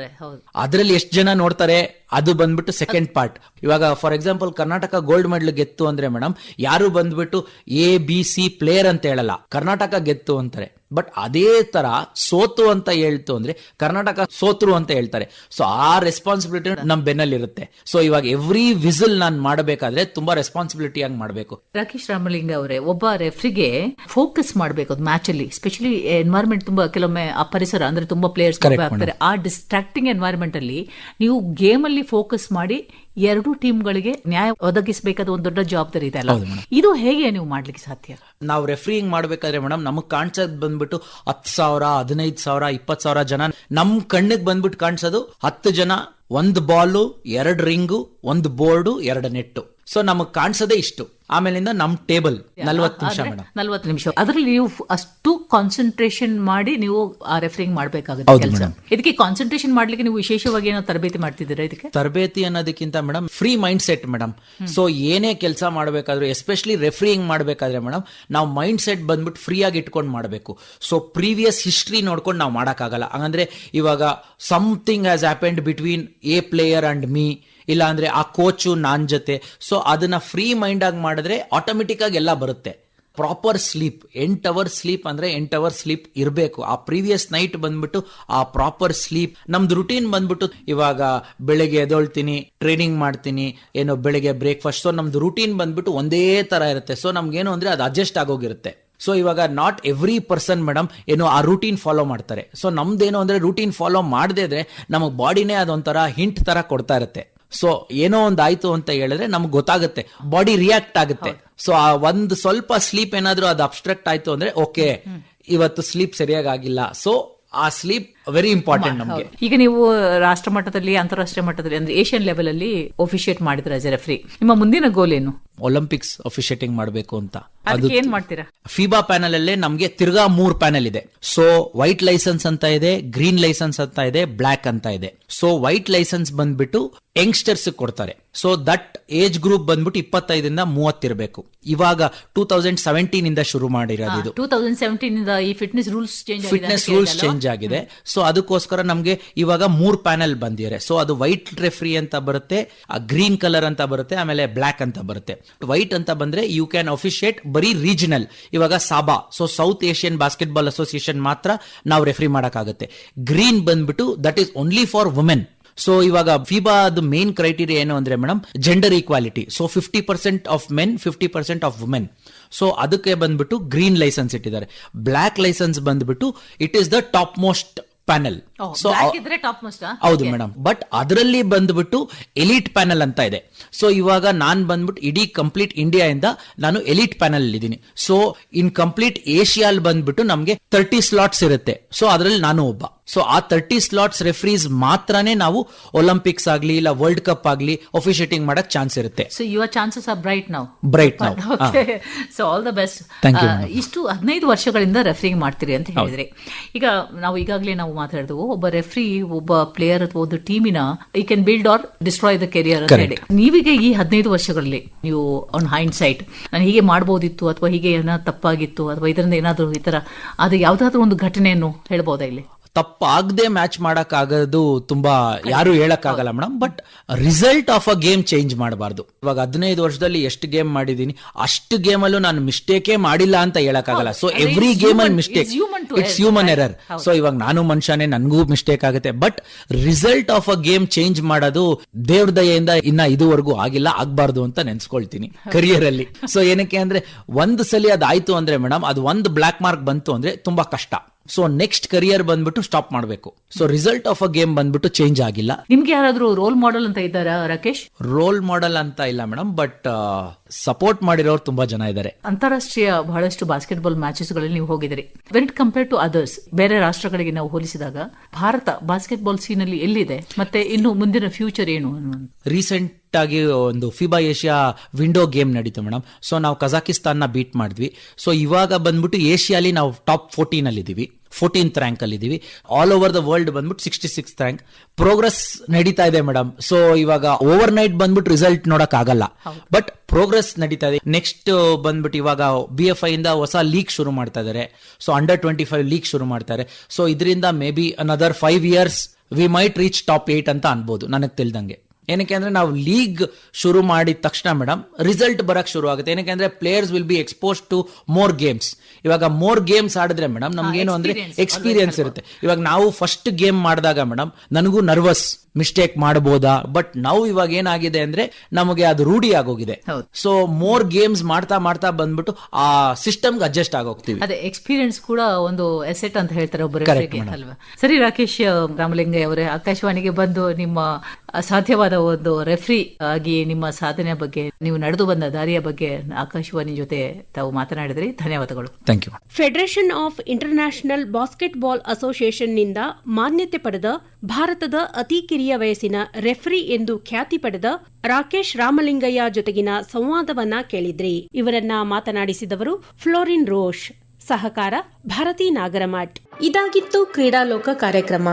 ಅದ್ರಲ್ಲಿ ಎಷ್ಟು ಜನ ನೋಡ್ತಾರೆ? ಅದು ಬಂದ್ಬಿಟ್ಟು ಸೆಕೆಂಡ್ ಪಾರ್ಟ್ ಇವಾಗ for example Karnataka gold medal ಗೆತ್ತು ಅಂದ್ರೆ ಮೇಡಮ್ ಯಾರು ಬಂದ್ಬಿಟ್ಟು ಎ ಬಿ ಸಿ ಪ್ಲೇಯರ್ ಅಂತ ಹೇಳಲ್ಲ. ಕರ್ನಾಟಕ ಗೆತ್ತು ಅಂತಾರೆ. ಬಟ್ ಅದೇ ತರ ಸೋತು ಅಂತ ಹೇಳ್ತು ಅಂದ್ರೆ ಕರ್ನಾಟಕ ಸೋತ್ರು ಅಂತ ಹೇಳ್ತಾರೆ. ಸೊ ಆ ರೆಸ್ಪಾನ್ಸಿಬಿಲಿಟಿ ನಮ್ ಬೆನ್ನಲ್ಲಿ ಇರುತ್ತೆ. ಸೊ ಇವಾಗ ಎವ್ರಿ ವಿಸಿಲ್ ನಾನು ಮಾಡಬೇಕಾದ್ರೆ ತುಂಬಾ ರೆಸ್ಪಾನ್ಸಿಬಿಲಿಟಿ ಆಗಿ ಮಾಡಬೇಕು. ರಾಕೇಶ್ ರಾಮಲಿಂಗ ಅವರೇ ಒಬ್ಬ ರೆಫ್ರಿಗೆ ಫೋಕಸ್ ಮಾಡಬೇಕು ಅದು ಮ್ಯಾಚ್ ಅಲ್ಲಿ. ಸ್ಪೆಷಲಿ ಎನ್ವೈರ್ಮೆಂಟ್ ತುಂಬಾ ಕೆಲವೊಮ್ಮೆ ಆ ಪರಿಸರ ಅಂದ್ರೆ ತುಂಬಾ ಪ್ಲೇಯರ್ಸ್ ಆಗ್ತಾರೆ. ಆ ಡಿಸ್ಟ್ರಾಕ್ಟಿಂಗ್ ಎನ್ವೈರ್ಮೆಂಟ್ ಅಲ್ಲಿ ನೀವು ಗೇಮ್ ಅಲ್ಲಿ ಫೋಕಸ್ ಮಾಡಿ ಎರಡು ಟೀಮ್ಗಳಿಗೆ ನ್ಯಾಯ ಒದಗಿಸಬೇಕಾದ ಒಂದು ದೊಡ್ಡ ಜವಾಬ್ದಾರಿ ಇದೆ ಅಲ್ಲ? ಇದು ಹೇಗೆ ನೀವು ಮಾಡ್ಲಿಕ್ಕೆ ಸಾಧ್ಯ? ನಾವು ರೆಫ್ರಿಂಗ್ ಮಾಡ್ಬೇಕಾದ್ರೆ ಮೇಡಮ್ ನಮಗೆ ಕಾಣಿಸೋದ್ ಬಂದ್ಬಿಟ್ಟು ಹತ್ತು ಸಾವಿರ ಹದಿನೈದು ಸಾವಿರ ಇಪ್ಪತ್ತು ಸಾವಿರ ಜನ ನಮ್ ಕಣ್ಣಿಗೆ ಬಂದ್ಬಿಟ್ಟು ಕಾಣಿಸೋದು ಹತ್ತು ಜನ ಒಂದು ಬಾಲು ಎರಡು ರಿಂಗು ಒಂದು ಬೋರ್ಡು ಎರಡು ನೆಟ್ಟು ಸೊ ನಮಗ್ ಕಾಣಿಸೋದೇ ಇಷ್ಟು. ಆಮೇಲಿಂದ ನಮ್ ಟೇಬಲ್ ನಲ್ವತ್ತು ನಿಮಿಷ ಮೇಡಮ್ ನಲ್ವತ್ತು ನಿಮಿಷ. ಅದರಲ್ಲಿ ನೀವು ಅಷ್ಟು ಕಾನ್ಸಂಟ್ರೇಷನ್ ಮಾಡಿ ನೀವು ಆ ರೆಫರಿಂಗ್ ಮಾಡಬೇಕಾಗುತ್ತೆ ಕೆಲಸ. ಇದಕ್ಕೆ ಕಾನ್ಸಂಟ್ರೇಷನ್ ಮಾಡ್ಲಿಕ್ಕೆ ನೀವು ವಿಶೇಷವಾಗಿ ಏನೋ ತರಬೇತಿ ಮಾಡ್ತಿದ್ದೀರಾ ಇದಕ್ಕೆ? ತರಬೇತಿ ಅನ್ನೋದಕ್ಕಿಂತ madam free mind set madam so ಏನೇ ಕೆಲಸ ಮಾಡಬೇಕಾದ್ರೂ ಎಸ್ಪೆಷಲಿ ರೆಫರಿಂಗ್ ಮಾಡಬೇಕಾದ್ರೆ ಮೇಡಮ್ ನಾವು ಮೈಂಡ್ ಸೆಟ್ ಬಂದ್ಬಿಟ್ಟು ಫ್ರೀ ಆಗಿ ಇಟ್ಕೊಂಡು ಮಾಡಬೇಕು. ಸೊ ಪ್ರೀವಿಯಸ್ ಹಿಸ್ಟ್ರಿ ನೋಡ್ಕೊಂಡು ನಾವು ಮಾಡೋಕ್ಕಾಗಲ್ಲ. ಹಂಗಂದ್ರೆ ಇವಾಗ something has happened between a player and me ಇಲ್ಲ ಅಂದ್ರೆ ಆ ಕೋಚು ನಾನ್ ಜೊತೆ. ಸೊ ಅದನ್ನ ಫ್ರೀ ಮೈಂಡ್ ಆಗಿ ಮಾಡಿದ್ರೆ ಆಟೋಮೆಟಿಕ್ ಆಗಿ ಎಲ್ಲ ಬರುತ್ತೆ. ಪ್ರಾಪರ್ ಸ್ಲೀಪ್ ಎಂಟ್ ಅವರ್ ಸ್ಲೀಪ್ ಅಂದ್ರೆ ಎಂಟ್ ಅವರ್ ಸ್ಲೀಪ್ ಇರಬೇಕು. ಆ ಪ್ರೀವಿಯಸ್ ನೈಟ್ ಬಂದ್ಬಿಟ್ಟು ಆ ಪ್ರಾಪರ್ ಸ್ಲೀಪ್ ನಮ್ದು ರುಟೀನ್ ಬಂದ್ಬಿಟ್ಟು ಇವಾಗ ಬೆಳಗ್ಗೆ ಎದೊಳ್ತೀನಿ ಟ್ರೈನಿಂಗ್ ಮಾಡ್ತೀನಿ, ಏನೋ ಬೆಳಗ್ಗೆ ಬ್ರೇಕ್ಫಾಸ್ಟ್ ಸೊ ನಮ್ದು ರುಟೀನ್ ಬಂದ್ಬಿಟ್ಟು ಒಂದೇ ತರ ಇರುತ್ತೆ. ಸೊ ನಮ್ಗೇನು ಅಂದ್ರೆ ಅದು ಅಡ್ಜಸ್ಟ್ ಆಗೋಗಿರುತ್ತೆ. ಸೊ ಇವಾಗ ನಾಟ್ ಎವ್ರಿ ಪರ್ಸನ್ ಮೇಡಮ್ ಏನೋ ಆ ರೂಟೀನ್ ಫಾಲೋ ಮಾಡ್ತಾರೆ. ಸೊ ನಮ್ದೇನು ಅಂದ್ರೆ ರೂಟೀನ್ ಫಾಲೋ ಮಾಡದೇ ಇದ್ರೆ ನಮಗೆ ಬಾಡಿನೇ ಅದೊಂಥರ ಹಿಂಟ್ ತರ ಕೊಡ್ತಾ ಇರುತ್ತೆ. ಸೊ ಏನೋ ಒಂದು ಆಯ್ತು ಅಂತ ಹೇಳಿದ್ರೆ ನಮ್ಗೆ ಗೊತ್ತಾಗುತ್ತೆ. ಬಾಡಿ ರಿಯಾಕ್ಟ್ ಆಗುತ್ತೆ. ಸೊ ಆ ಒಂದು ಸ್ವಲ್ಪ ಸ್ಲೀಪ್ ಏನಾದ್ರೂ ಅದು ಅಬ್ಸ್ಟ್ರಾಕ್ಟ್ ಆಯ್ತು ಅಂದ್ರೆ ಓಕೆ ಇವತ್ತು ಸ್ಲೀಪ್ ಸರಿಯಾಗಿ ಆಗಿಲ್ಲ. ಸೊ ಆ ಸ್ಲೀಪ್ ವೆರಿ ಇಂಪಾರ್ಟೆಂಟ್ ನಮಗೆ. ಈಗ ನೀವು ರಾಷ್ಟ್ರ ಮಟ್ಟದಲ್ಲಿ ಅಂತಾರಾಷ್ಟ್ರೀಯ ಮಟ್ಟದಲ್ಲಿ ಅಂದ್ರೆ ಏಷ್ಯನ್ ಲೆವೆಲ್ ಅಲ್ಲಿ ಒಫಿಷಿಯೇಟ್ ಮಾಡಿದ್ರೆ ಆಸ್ ಎ ರೆಫ್ರಿ ನಿಮ್ಮ ಮುಂದಿನ ಗೋಲ್ ಏನು? ಒಲಿಂಪಿಕ್ಸ್ ಅಫಿಷಿಯೇಟಿಂಗ್ ಮಾಡಬೇಕು ಅಂತ. ಅದು ಏನ್ ಮಾಡ್ತೀರಾ? ಫಿಬಾ ಪ್ಯಾನಲ್ ಅಲ್ಲೇ ನಮ್ಗೆ ತಿರ್ಗಾ ಮೂರ್ ಪ್ಯಾನಲ್ ಇದೆ. ಸೊ ವೈಟ್ ಲೈಸೆನ್ಸ್ ಅಂತ ಇದೆ ಗ್ರೀನ್ ಲೈಸೆನ್ಸ್ ಅಂತ ಇದೆ ಬ್ಲಾಕ್ ಅಂತ ಇದೆ. ಸೊ ವೈಟ್ ಲೈಸೆನ್ಸ್ ಬಂದ್ಬಿಟ್ಟು ಯಂಗ್ಸ್ಟರ್ಸ್ ಕೊಡ್ತಾರೆ. ಸೊ ದಟ್ ಏಜ್ ಗ್ರೂಪ್ ಬಂದ್ಬಿಟ್ಟು ಇಪ್ಪತ್ತೈದಿಂದ ಮೂವತ್ತಿರಬೇಕು ಇವಾಗ ಟೂ ತೌಸಂಡ್ ಸೆವೆಂಟೀನ್ ಇಂದ ಶುರು ಮಾಡಿರೋದು ಇದು. ಟೂ ತೌಸಂಡ್ ಸೆವೆಂಟೀನ್ ಇಂದ ಈ fitness rules change fitness rules change ಆಗಿದೆ. ಸೊ ಅದಕ್ಕೋಸ್ಕರ ನಮಗೆ ಇವಾಗ ಮೂರು ಪ್ಯಾನೆಲ್ ಬಂದಿದೆ. ಸೊ ಅದು ವೈಟ್ ರೆಫ್ರಿ ಅಂತ ಬರುತ್ತೆ ಗ್ರೀನ್ ಕಲರ್ ಅಂತ ಬರುತ್ತೆ, ಆಮೇಲೆ ಬ್ಲಾಕ್ ಅಂತ ಬರುತ್ತೆ. ವೈಟ್ ಅಂತ ಬಂದ್ರೆ ಯು ಕ್ಯಾನ್ ಅಫಿಷಿಯೇಟ್ ಬರೀ ರೀಜನಲ್ ಇವಾಗ SABA so South Asian basketball association ಮಾತ್ರ ನಾವು ರೆಫ್ರಿ ಮಾಡೋಕ್ಕಾಗುತ್ತೆ. ಗ್ರೀನ್ ಬಂದ್ಬಿಟ್ಟು that is only for women so ಇವಾಗ ಫಿಬಾದ ಮೇನ್ ಕ್ರೈಟೀರಿಯಾ ಏನು ಅಂದ್ರೆ madam gender equality so fifty percent of men fifty percent of women so ಅದಕ್ಕೆ ಬಂದ್ಬಿಟ್ಟು ಗ್ರೀನ್ ಲೈಸೆನ್ಸ್ ಇಟ್ಟಿದ್ದಾರೆ. ಬ್ಲಾಕ್ ಲೈಸೆನ್ಸ್ ಬಂದ್ಬಿಟ್ಟು it is the top most panel so ಇದ್ರೆ top most ಹೌದು ಮೇಡಮ್ ಬಟ್ ಅದರಲ್ಲಿ ಬಂದ್ಬಿಟ್ಟು ಎಲಿಟ್ ಪ್ಯಾನಲ್ ಅಂತ ಇದೆ. ಸೊ ಇವಾಗ ನಾನ್ ಬಂದ್ಬಿಟ್ಟು ಇಡೀ ಕಂಪ್ಲೀಟ್ ಇಂಡಿಯಾ ಇಂದ ನಾನು ಎಲಿಟ್ ಪ್ಯಾನಲ್ ಇದ್ದೀನಿ. ಸೊ ಇನ್ ಕಂಪ್ಲೀಟ್ ಏಷ್ಯಾಲ್ ಬಂದ್ಬಿಟ್ಟು ನಮ್ಗೆ ತರ್ಟಿ ಸ್ಲಾಟ್ಸ್ ಇರುತ್ತೆ. ಸೊ ಅದರಲ್ಲಿ ನಾನು ಒಬ್ಬ. ಸೊ ಆ ತರ್ಟಿ ಸ್ಲಾಟ್ಸ್ ರೆಫ್ರೀಸ್ ಮಾತ್ರನೇ ನಾವು ಒಲಿಂಪಿಕ್ಸ್ ಆಗ್ಲಿ ಇಲ್ಲ ವರ್ಲ್ಡ್ ಕಪ್ ಆಗ್ಲಿ ಅಫಿಷಿಯೇಟಿಂಗ್ ಮಾಡಕ್ ಚಾನ್ಸ್ ಇರುತ್ತೆ. So your chances are bright ನಾವು ಬ್ರೈಟ್ ನಾವು ಸೊ ಆಲ್ ದ ಬೆಸ್ಟ್ ಇಷ್ಟು ಹದಿನೈದು ವರ್ಷಗಳಿಂದ ರೆಫರಿಂಗ್ ಮಾಡ್ತೀರಿ ಅಂತ ಹೇಳಿದ್ರಿ. ಈಗ ನಾವು ಈಗಾಗಲೇ ನಾವು ಮಾತಾಡಿದ್ವು ಒಬ್ಬ ರೆಫ್ರಿ ಒಬ್ಬ ಪ್ಲೇಯರ್ ಅಥವಾ ಒಂದು ಟೀಮಿನ ಈ can build or destroy the career ಅಂತ ಹೇಳಿ. ನೀವೀಗ ಈ ಹದಿನೈದು ವರ್ಷಗಳಲ್ಲಿ ನೀವು ಆನ್ ಹೈಂಡ್ ಸೈಟ್ ನಾನು ಹೀಗೆ ಮಾಡಬಹುದಿತ್ತು ಅಥವಾ ಹೀಗೆ ಏನಾದ್ರು ತಪ್ಪಾಗಿತ್ತು ಅಥವಾ ಇದರಿಂದ ಏನಾದರೂ ಈ ತರ ಅದು ಯಾವ್ದಾದ್ರು ಒಂದು ಘಟನೆಯನ್ನು ಹೇಳ್ಬೋದಾ ಇಲ್ಲಿ? ತಪ್ಪಾಗದೆ ಮ್ಯಾಚ್ ಮಾಡೋಕ್ಕಾಗೋದು ತುಂಬ ಯಾರು ಹೇಳೋಕ್ಕಾಗಲ್ಲ madam but result of a game change ಮಾಡಬಾರ್ದು. ಇವಾಗ ಹದಿನೈದು ವರ್ಷದಲ್ಲಿ ಎಷ್ಟು ಗೇಮ್ ಮಾಡಿದ್ದೀನಿ ಅಷ್ಟು ಗೇಮಲ್ಲೂ ನಾನು ಮಿಸ್ಟೇಕೇ ಮಾಡಿಲ್ಲ ಅಂತ ಹೇಳೋಕ್ಕಾಗಲ್ಲ. ಸೊ ಎವ್ರಿ ಗೇಮ್ ಅಲ್ಲಿ mistake it's human error so ಇವಾಗ ನಾನು ಮನುಷ್ಯನೇ ನನಗೂ ಮಿಸ್ಟೇಕ್ ಆಗುತ್ತೆ. But result of a game change ಮಾಡೋದು ದೇವ್ರ ದಯೆಯಿಂದ ಇನ್ನ ಇದುವರೆಗೂ ಆಗಿಲ್ಲ ಆಗಬಾರ್ದು ಅಂತ ನೆನ್ಸ್ಕೊಳ್ತೀನಿ ಕರಿಯರ್ ಅಲ್ಲಿ. ಸೊ ಏನಕ್ಕೆ ಅಂದ್ರೆ ಒಂದು ಸಲ ಅದಾಯ್ತು ಅಂದ್ರೆ ಮೇಡಮ್ ಅದು ಒಂದು ಬ್ಲಾಕ್ ಮಾರ್ಕ್ ಬಂತು ಅಂದ್ರೆ ತುಂಬಾ ಕಷ್ಟ. ಸೊ ನೆಕ್ಸ್ಟ್ ಕರಿಯರ್ ಬಂದ್ಬಿಟ್ಟು ಸ್ಟಾಪ್ ಮಾಡಬೇಕು. So result of a game ಬಂದ್ಬಿಟ್ಟು ಚೇಂಜ್ ಆಗಿಲ್ಲ. ನಿಮ್ಗೆ ಯಾರಾದ್ರೂ ರೋಲ್ ಮಾಡೆಲ್ ಅಂತ ಇದ್ದಾರಾ ರಾಕೇಶ್? ರೋಲ್ ಮಾಡೆಲ್ ಅಂತ ಇಲ್ಲ ಮೇಡಮ್ ಬಟ್ ಸಪೋರ್ಟ್ ಮಾಡಿರೋರು ತುಂಬಾ ಜನ ಇದ್ದಾರೆ. ಅಂತಾರಾಷ್ಟ್ರೀಯ ಬಹಳಷ್ಟು ಬಾಸ್ಕೆಟ್ಬಾಲ್ ಮ್ಯಾಚಸ್ಗಳಲ್ಲಿ ನೀವು ಹೋಗಿದ್ರಿ when it compare to others ಬೇರೆ ರಾಷ್ಟ್ರಗಳಿಗೆ ನಾವು ಹೋಲಿಸಿದಾಗ ಭಾರತ ಬಾಸ್ಕೆಟ್ಬಾಲ್ ಸೀನ್ ಅಲ್ಲಿ ಎಲ್ಲಿದೆ? ಮತ್ತೆ ಇನ್ನು ಮುಂದಿನ ಫ್ಯೂಚರ್ ಏನು ರೀಸೆಂಟ್ ಆಗಿ ಒಂದು ಫಿಬಾ ಏಷ್ಯಾ ವಿಂಡೋ ಗೇಮ್ ನಡೀತು ಮೇಡಮ್ ಸೊ ನಾವು ಕಜಾಕಿಸ್ತಾನ್ನ ಬೀಟ್ ಮಾಡಿದ್ವಿ. ಸೊ ಇವಾಗ ಬಂದ್ಬಿಟ್ಟು ಏಷ್ಯಾಲಿ ನಾವು ಟಾಪ್ ಫೋರ್ಟೀನ್ ಅಲ್ಲಿ ಇದೀವಿ ಫೋರ್ಟೀನ್ತ್ ರ್ಯಾಂಕ್ ಅಲ್ಲಿ ಇದೀವಿ ಆಲ್ ಓವರ್ ದ ವರ್ಲ್ಡ್ ಬಂದ್ಬಿಟ್ಟು ಸಿಕ್ಸ್ಟಿ ಸಿಕ್ಸ್ ರ್ಯಾಂಕ್ ಪ್ರೋಗ್ರೆಸ್ ನಡೀತಾ ಇದೆ ಮೇಡಮ್. ಸೊ ಇವಾಗ ಓವರ್ ನೈಟ್ ಬಂದ್ಬಿಟ್ಟು ರಿಸಲ್ಟ್ ನೋಡಕ್ ಆಗಲ್ಲ ಬಟ್ ಪ್ರೋಗ್ರೆಸ್ ನಡೀತಾ ಇದೆ. ನೆಕ್ಸ್ಟ್ ಬಂದ್ಬಿಟ್ಟು ಇವಾಗ ಬಿ ಎಫ್ ಐ ಇಂದ ಹೊಸ ಲೀಗ್ ಶುರು ಮಾಡ್ತಾ ಇದಾರೆ. So under twenty five league ಶುರು ಮಾಡ್ತಾರೆ. ಸೊ ಇದರಿಂದ maybe another five years we might reach top eight ಅಂತ ಅನ್ಬೋದು. ನನಗೆ ತಿಳಿದಂಗೆ. ಏನಕ್ಕೆ ಅಂದ್ರೆ ನಾವು ಲೀಗ್ ಶುರು ಮಾಡಿದ ತಕ್ಷಣ ಮೇಡಮ್ ರಿಸಲ್ಟ್ ಬರಕ್ ಶುರು ಆಗುತ್ತೆ. ಏನಕ್ಕೆ ಅಂದ್ರೆ players will be expose to more games ಇವಾಗ ಮೋರ್ ಗೇಮ್ಸ್ ಆಡಿದ್ರೆ ಮೇಡಮ್ ನಮ್ಗೇನು ಅಂದ್ರೆ ಎಕ್ಸ್ಪೀರಿಯನ್ಸ್ ಇರುತ್ತೆ. ಇವಾಗ ನಾವು ಫಸ್ಟ್ ಗೇಮ್ ಮಾಡಿದಾಗ ಮೇಡಮ್ ನನಗೂ ನರ್ವಸ್ ಮಿಸ್ಟೇಕ್ ಮಾಡಬಹುದಾ? ಬಟ್ ನಾವು ಇವಾಗ ಏನಾಗಿದೆ ಅಂದ್ರೆ ನಮಗೆ ಅದು ರೂಢಿ ಆಗೋಗಿದೆ. ಸೊ ಮೋರ್ ಗೇಮ್ಸ್ ಮಾಡ್ತಾ ಮಾಡ್ತಾ ಬಂದ್ಬಿಟ್ಟು ಆ ಸಿಸ್ಟಮ್ಗೆ ಅಡ್ಜಸ್ಟ್ ಆಗೋಗ್ತೀವಿ. ಅದೇ ಎಕ್ಸ್ಪೀರಿಯನ್ಸ್ ಕೂಡ ಒಂದು ಎಸೆಟ್ ಅಂತ ಹೇಳ್ತಾರೆ. ಅಲ್ವಾ? ಸರಿ ರಾಕೇಶ್ ರಾಮಲಿಂಗಯ್ಯ ಅವರೇ ಆಕಾಶವಾಣಿಗೆ ಬಂದು ನಿಮ್ಮ ಅಸಾಧ್ಯವಾದ ಒಂದು ರೆಫ್ರಿ ಆಗಿ ನಿಮ್ಮ ಸಾಧನೆ ಬಗ್ಗೆ ನೀವು ನಡೆದು ಬಂದ ದಾರಿಯ ಬಗ್ಗೆ ಆಕಾಶವಾಣಿ ಜೊತೆ ತಾವು ಮಾತನಾಡಿದ್ರಿ. ಧನ್ಯವಾದಗಳು. Thank you federation of international ಅಸೋಸಿಯೇಷನ್ನಿಂದ ಮಾನ್ಯತೆ ಪಡೆದ ಭಾರತದ ಅತಿ ಕಿರಿಯ ವಯಸ್ಸಿನ ರೆಫ್ರಿ ಎಂದು ಖ್ಯಾತಿ ಪಡೆದ ರಾಕೇಶ್ ರಾಮಲಿಂಗಯ್ಯ ಜೊತೆಗಿನ ಸಂವಾದವನ್ನ ಕೇಳಿದ್ರಿ. ಇವರನ್ನ ಮಾತನಾಡಿಸಿದವರು ಫ್ಲೋರಿನ್ ರೋಷ್, ಸಹಕಾರ ಭಾರತಿ ನಾಗರಮಠ್ ಇದಾಗಿತ್ತು ಕ್ರೀಡಾಲೋಕ ಕಾರ್ಯಕ್ರಮ.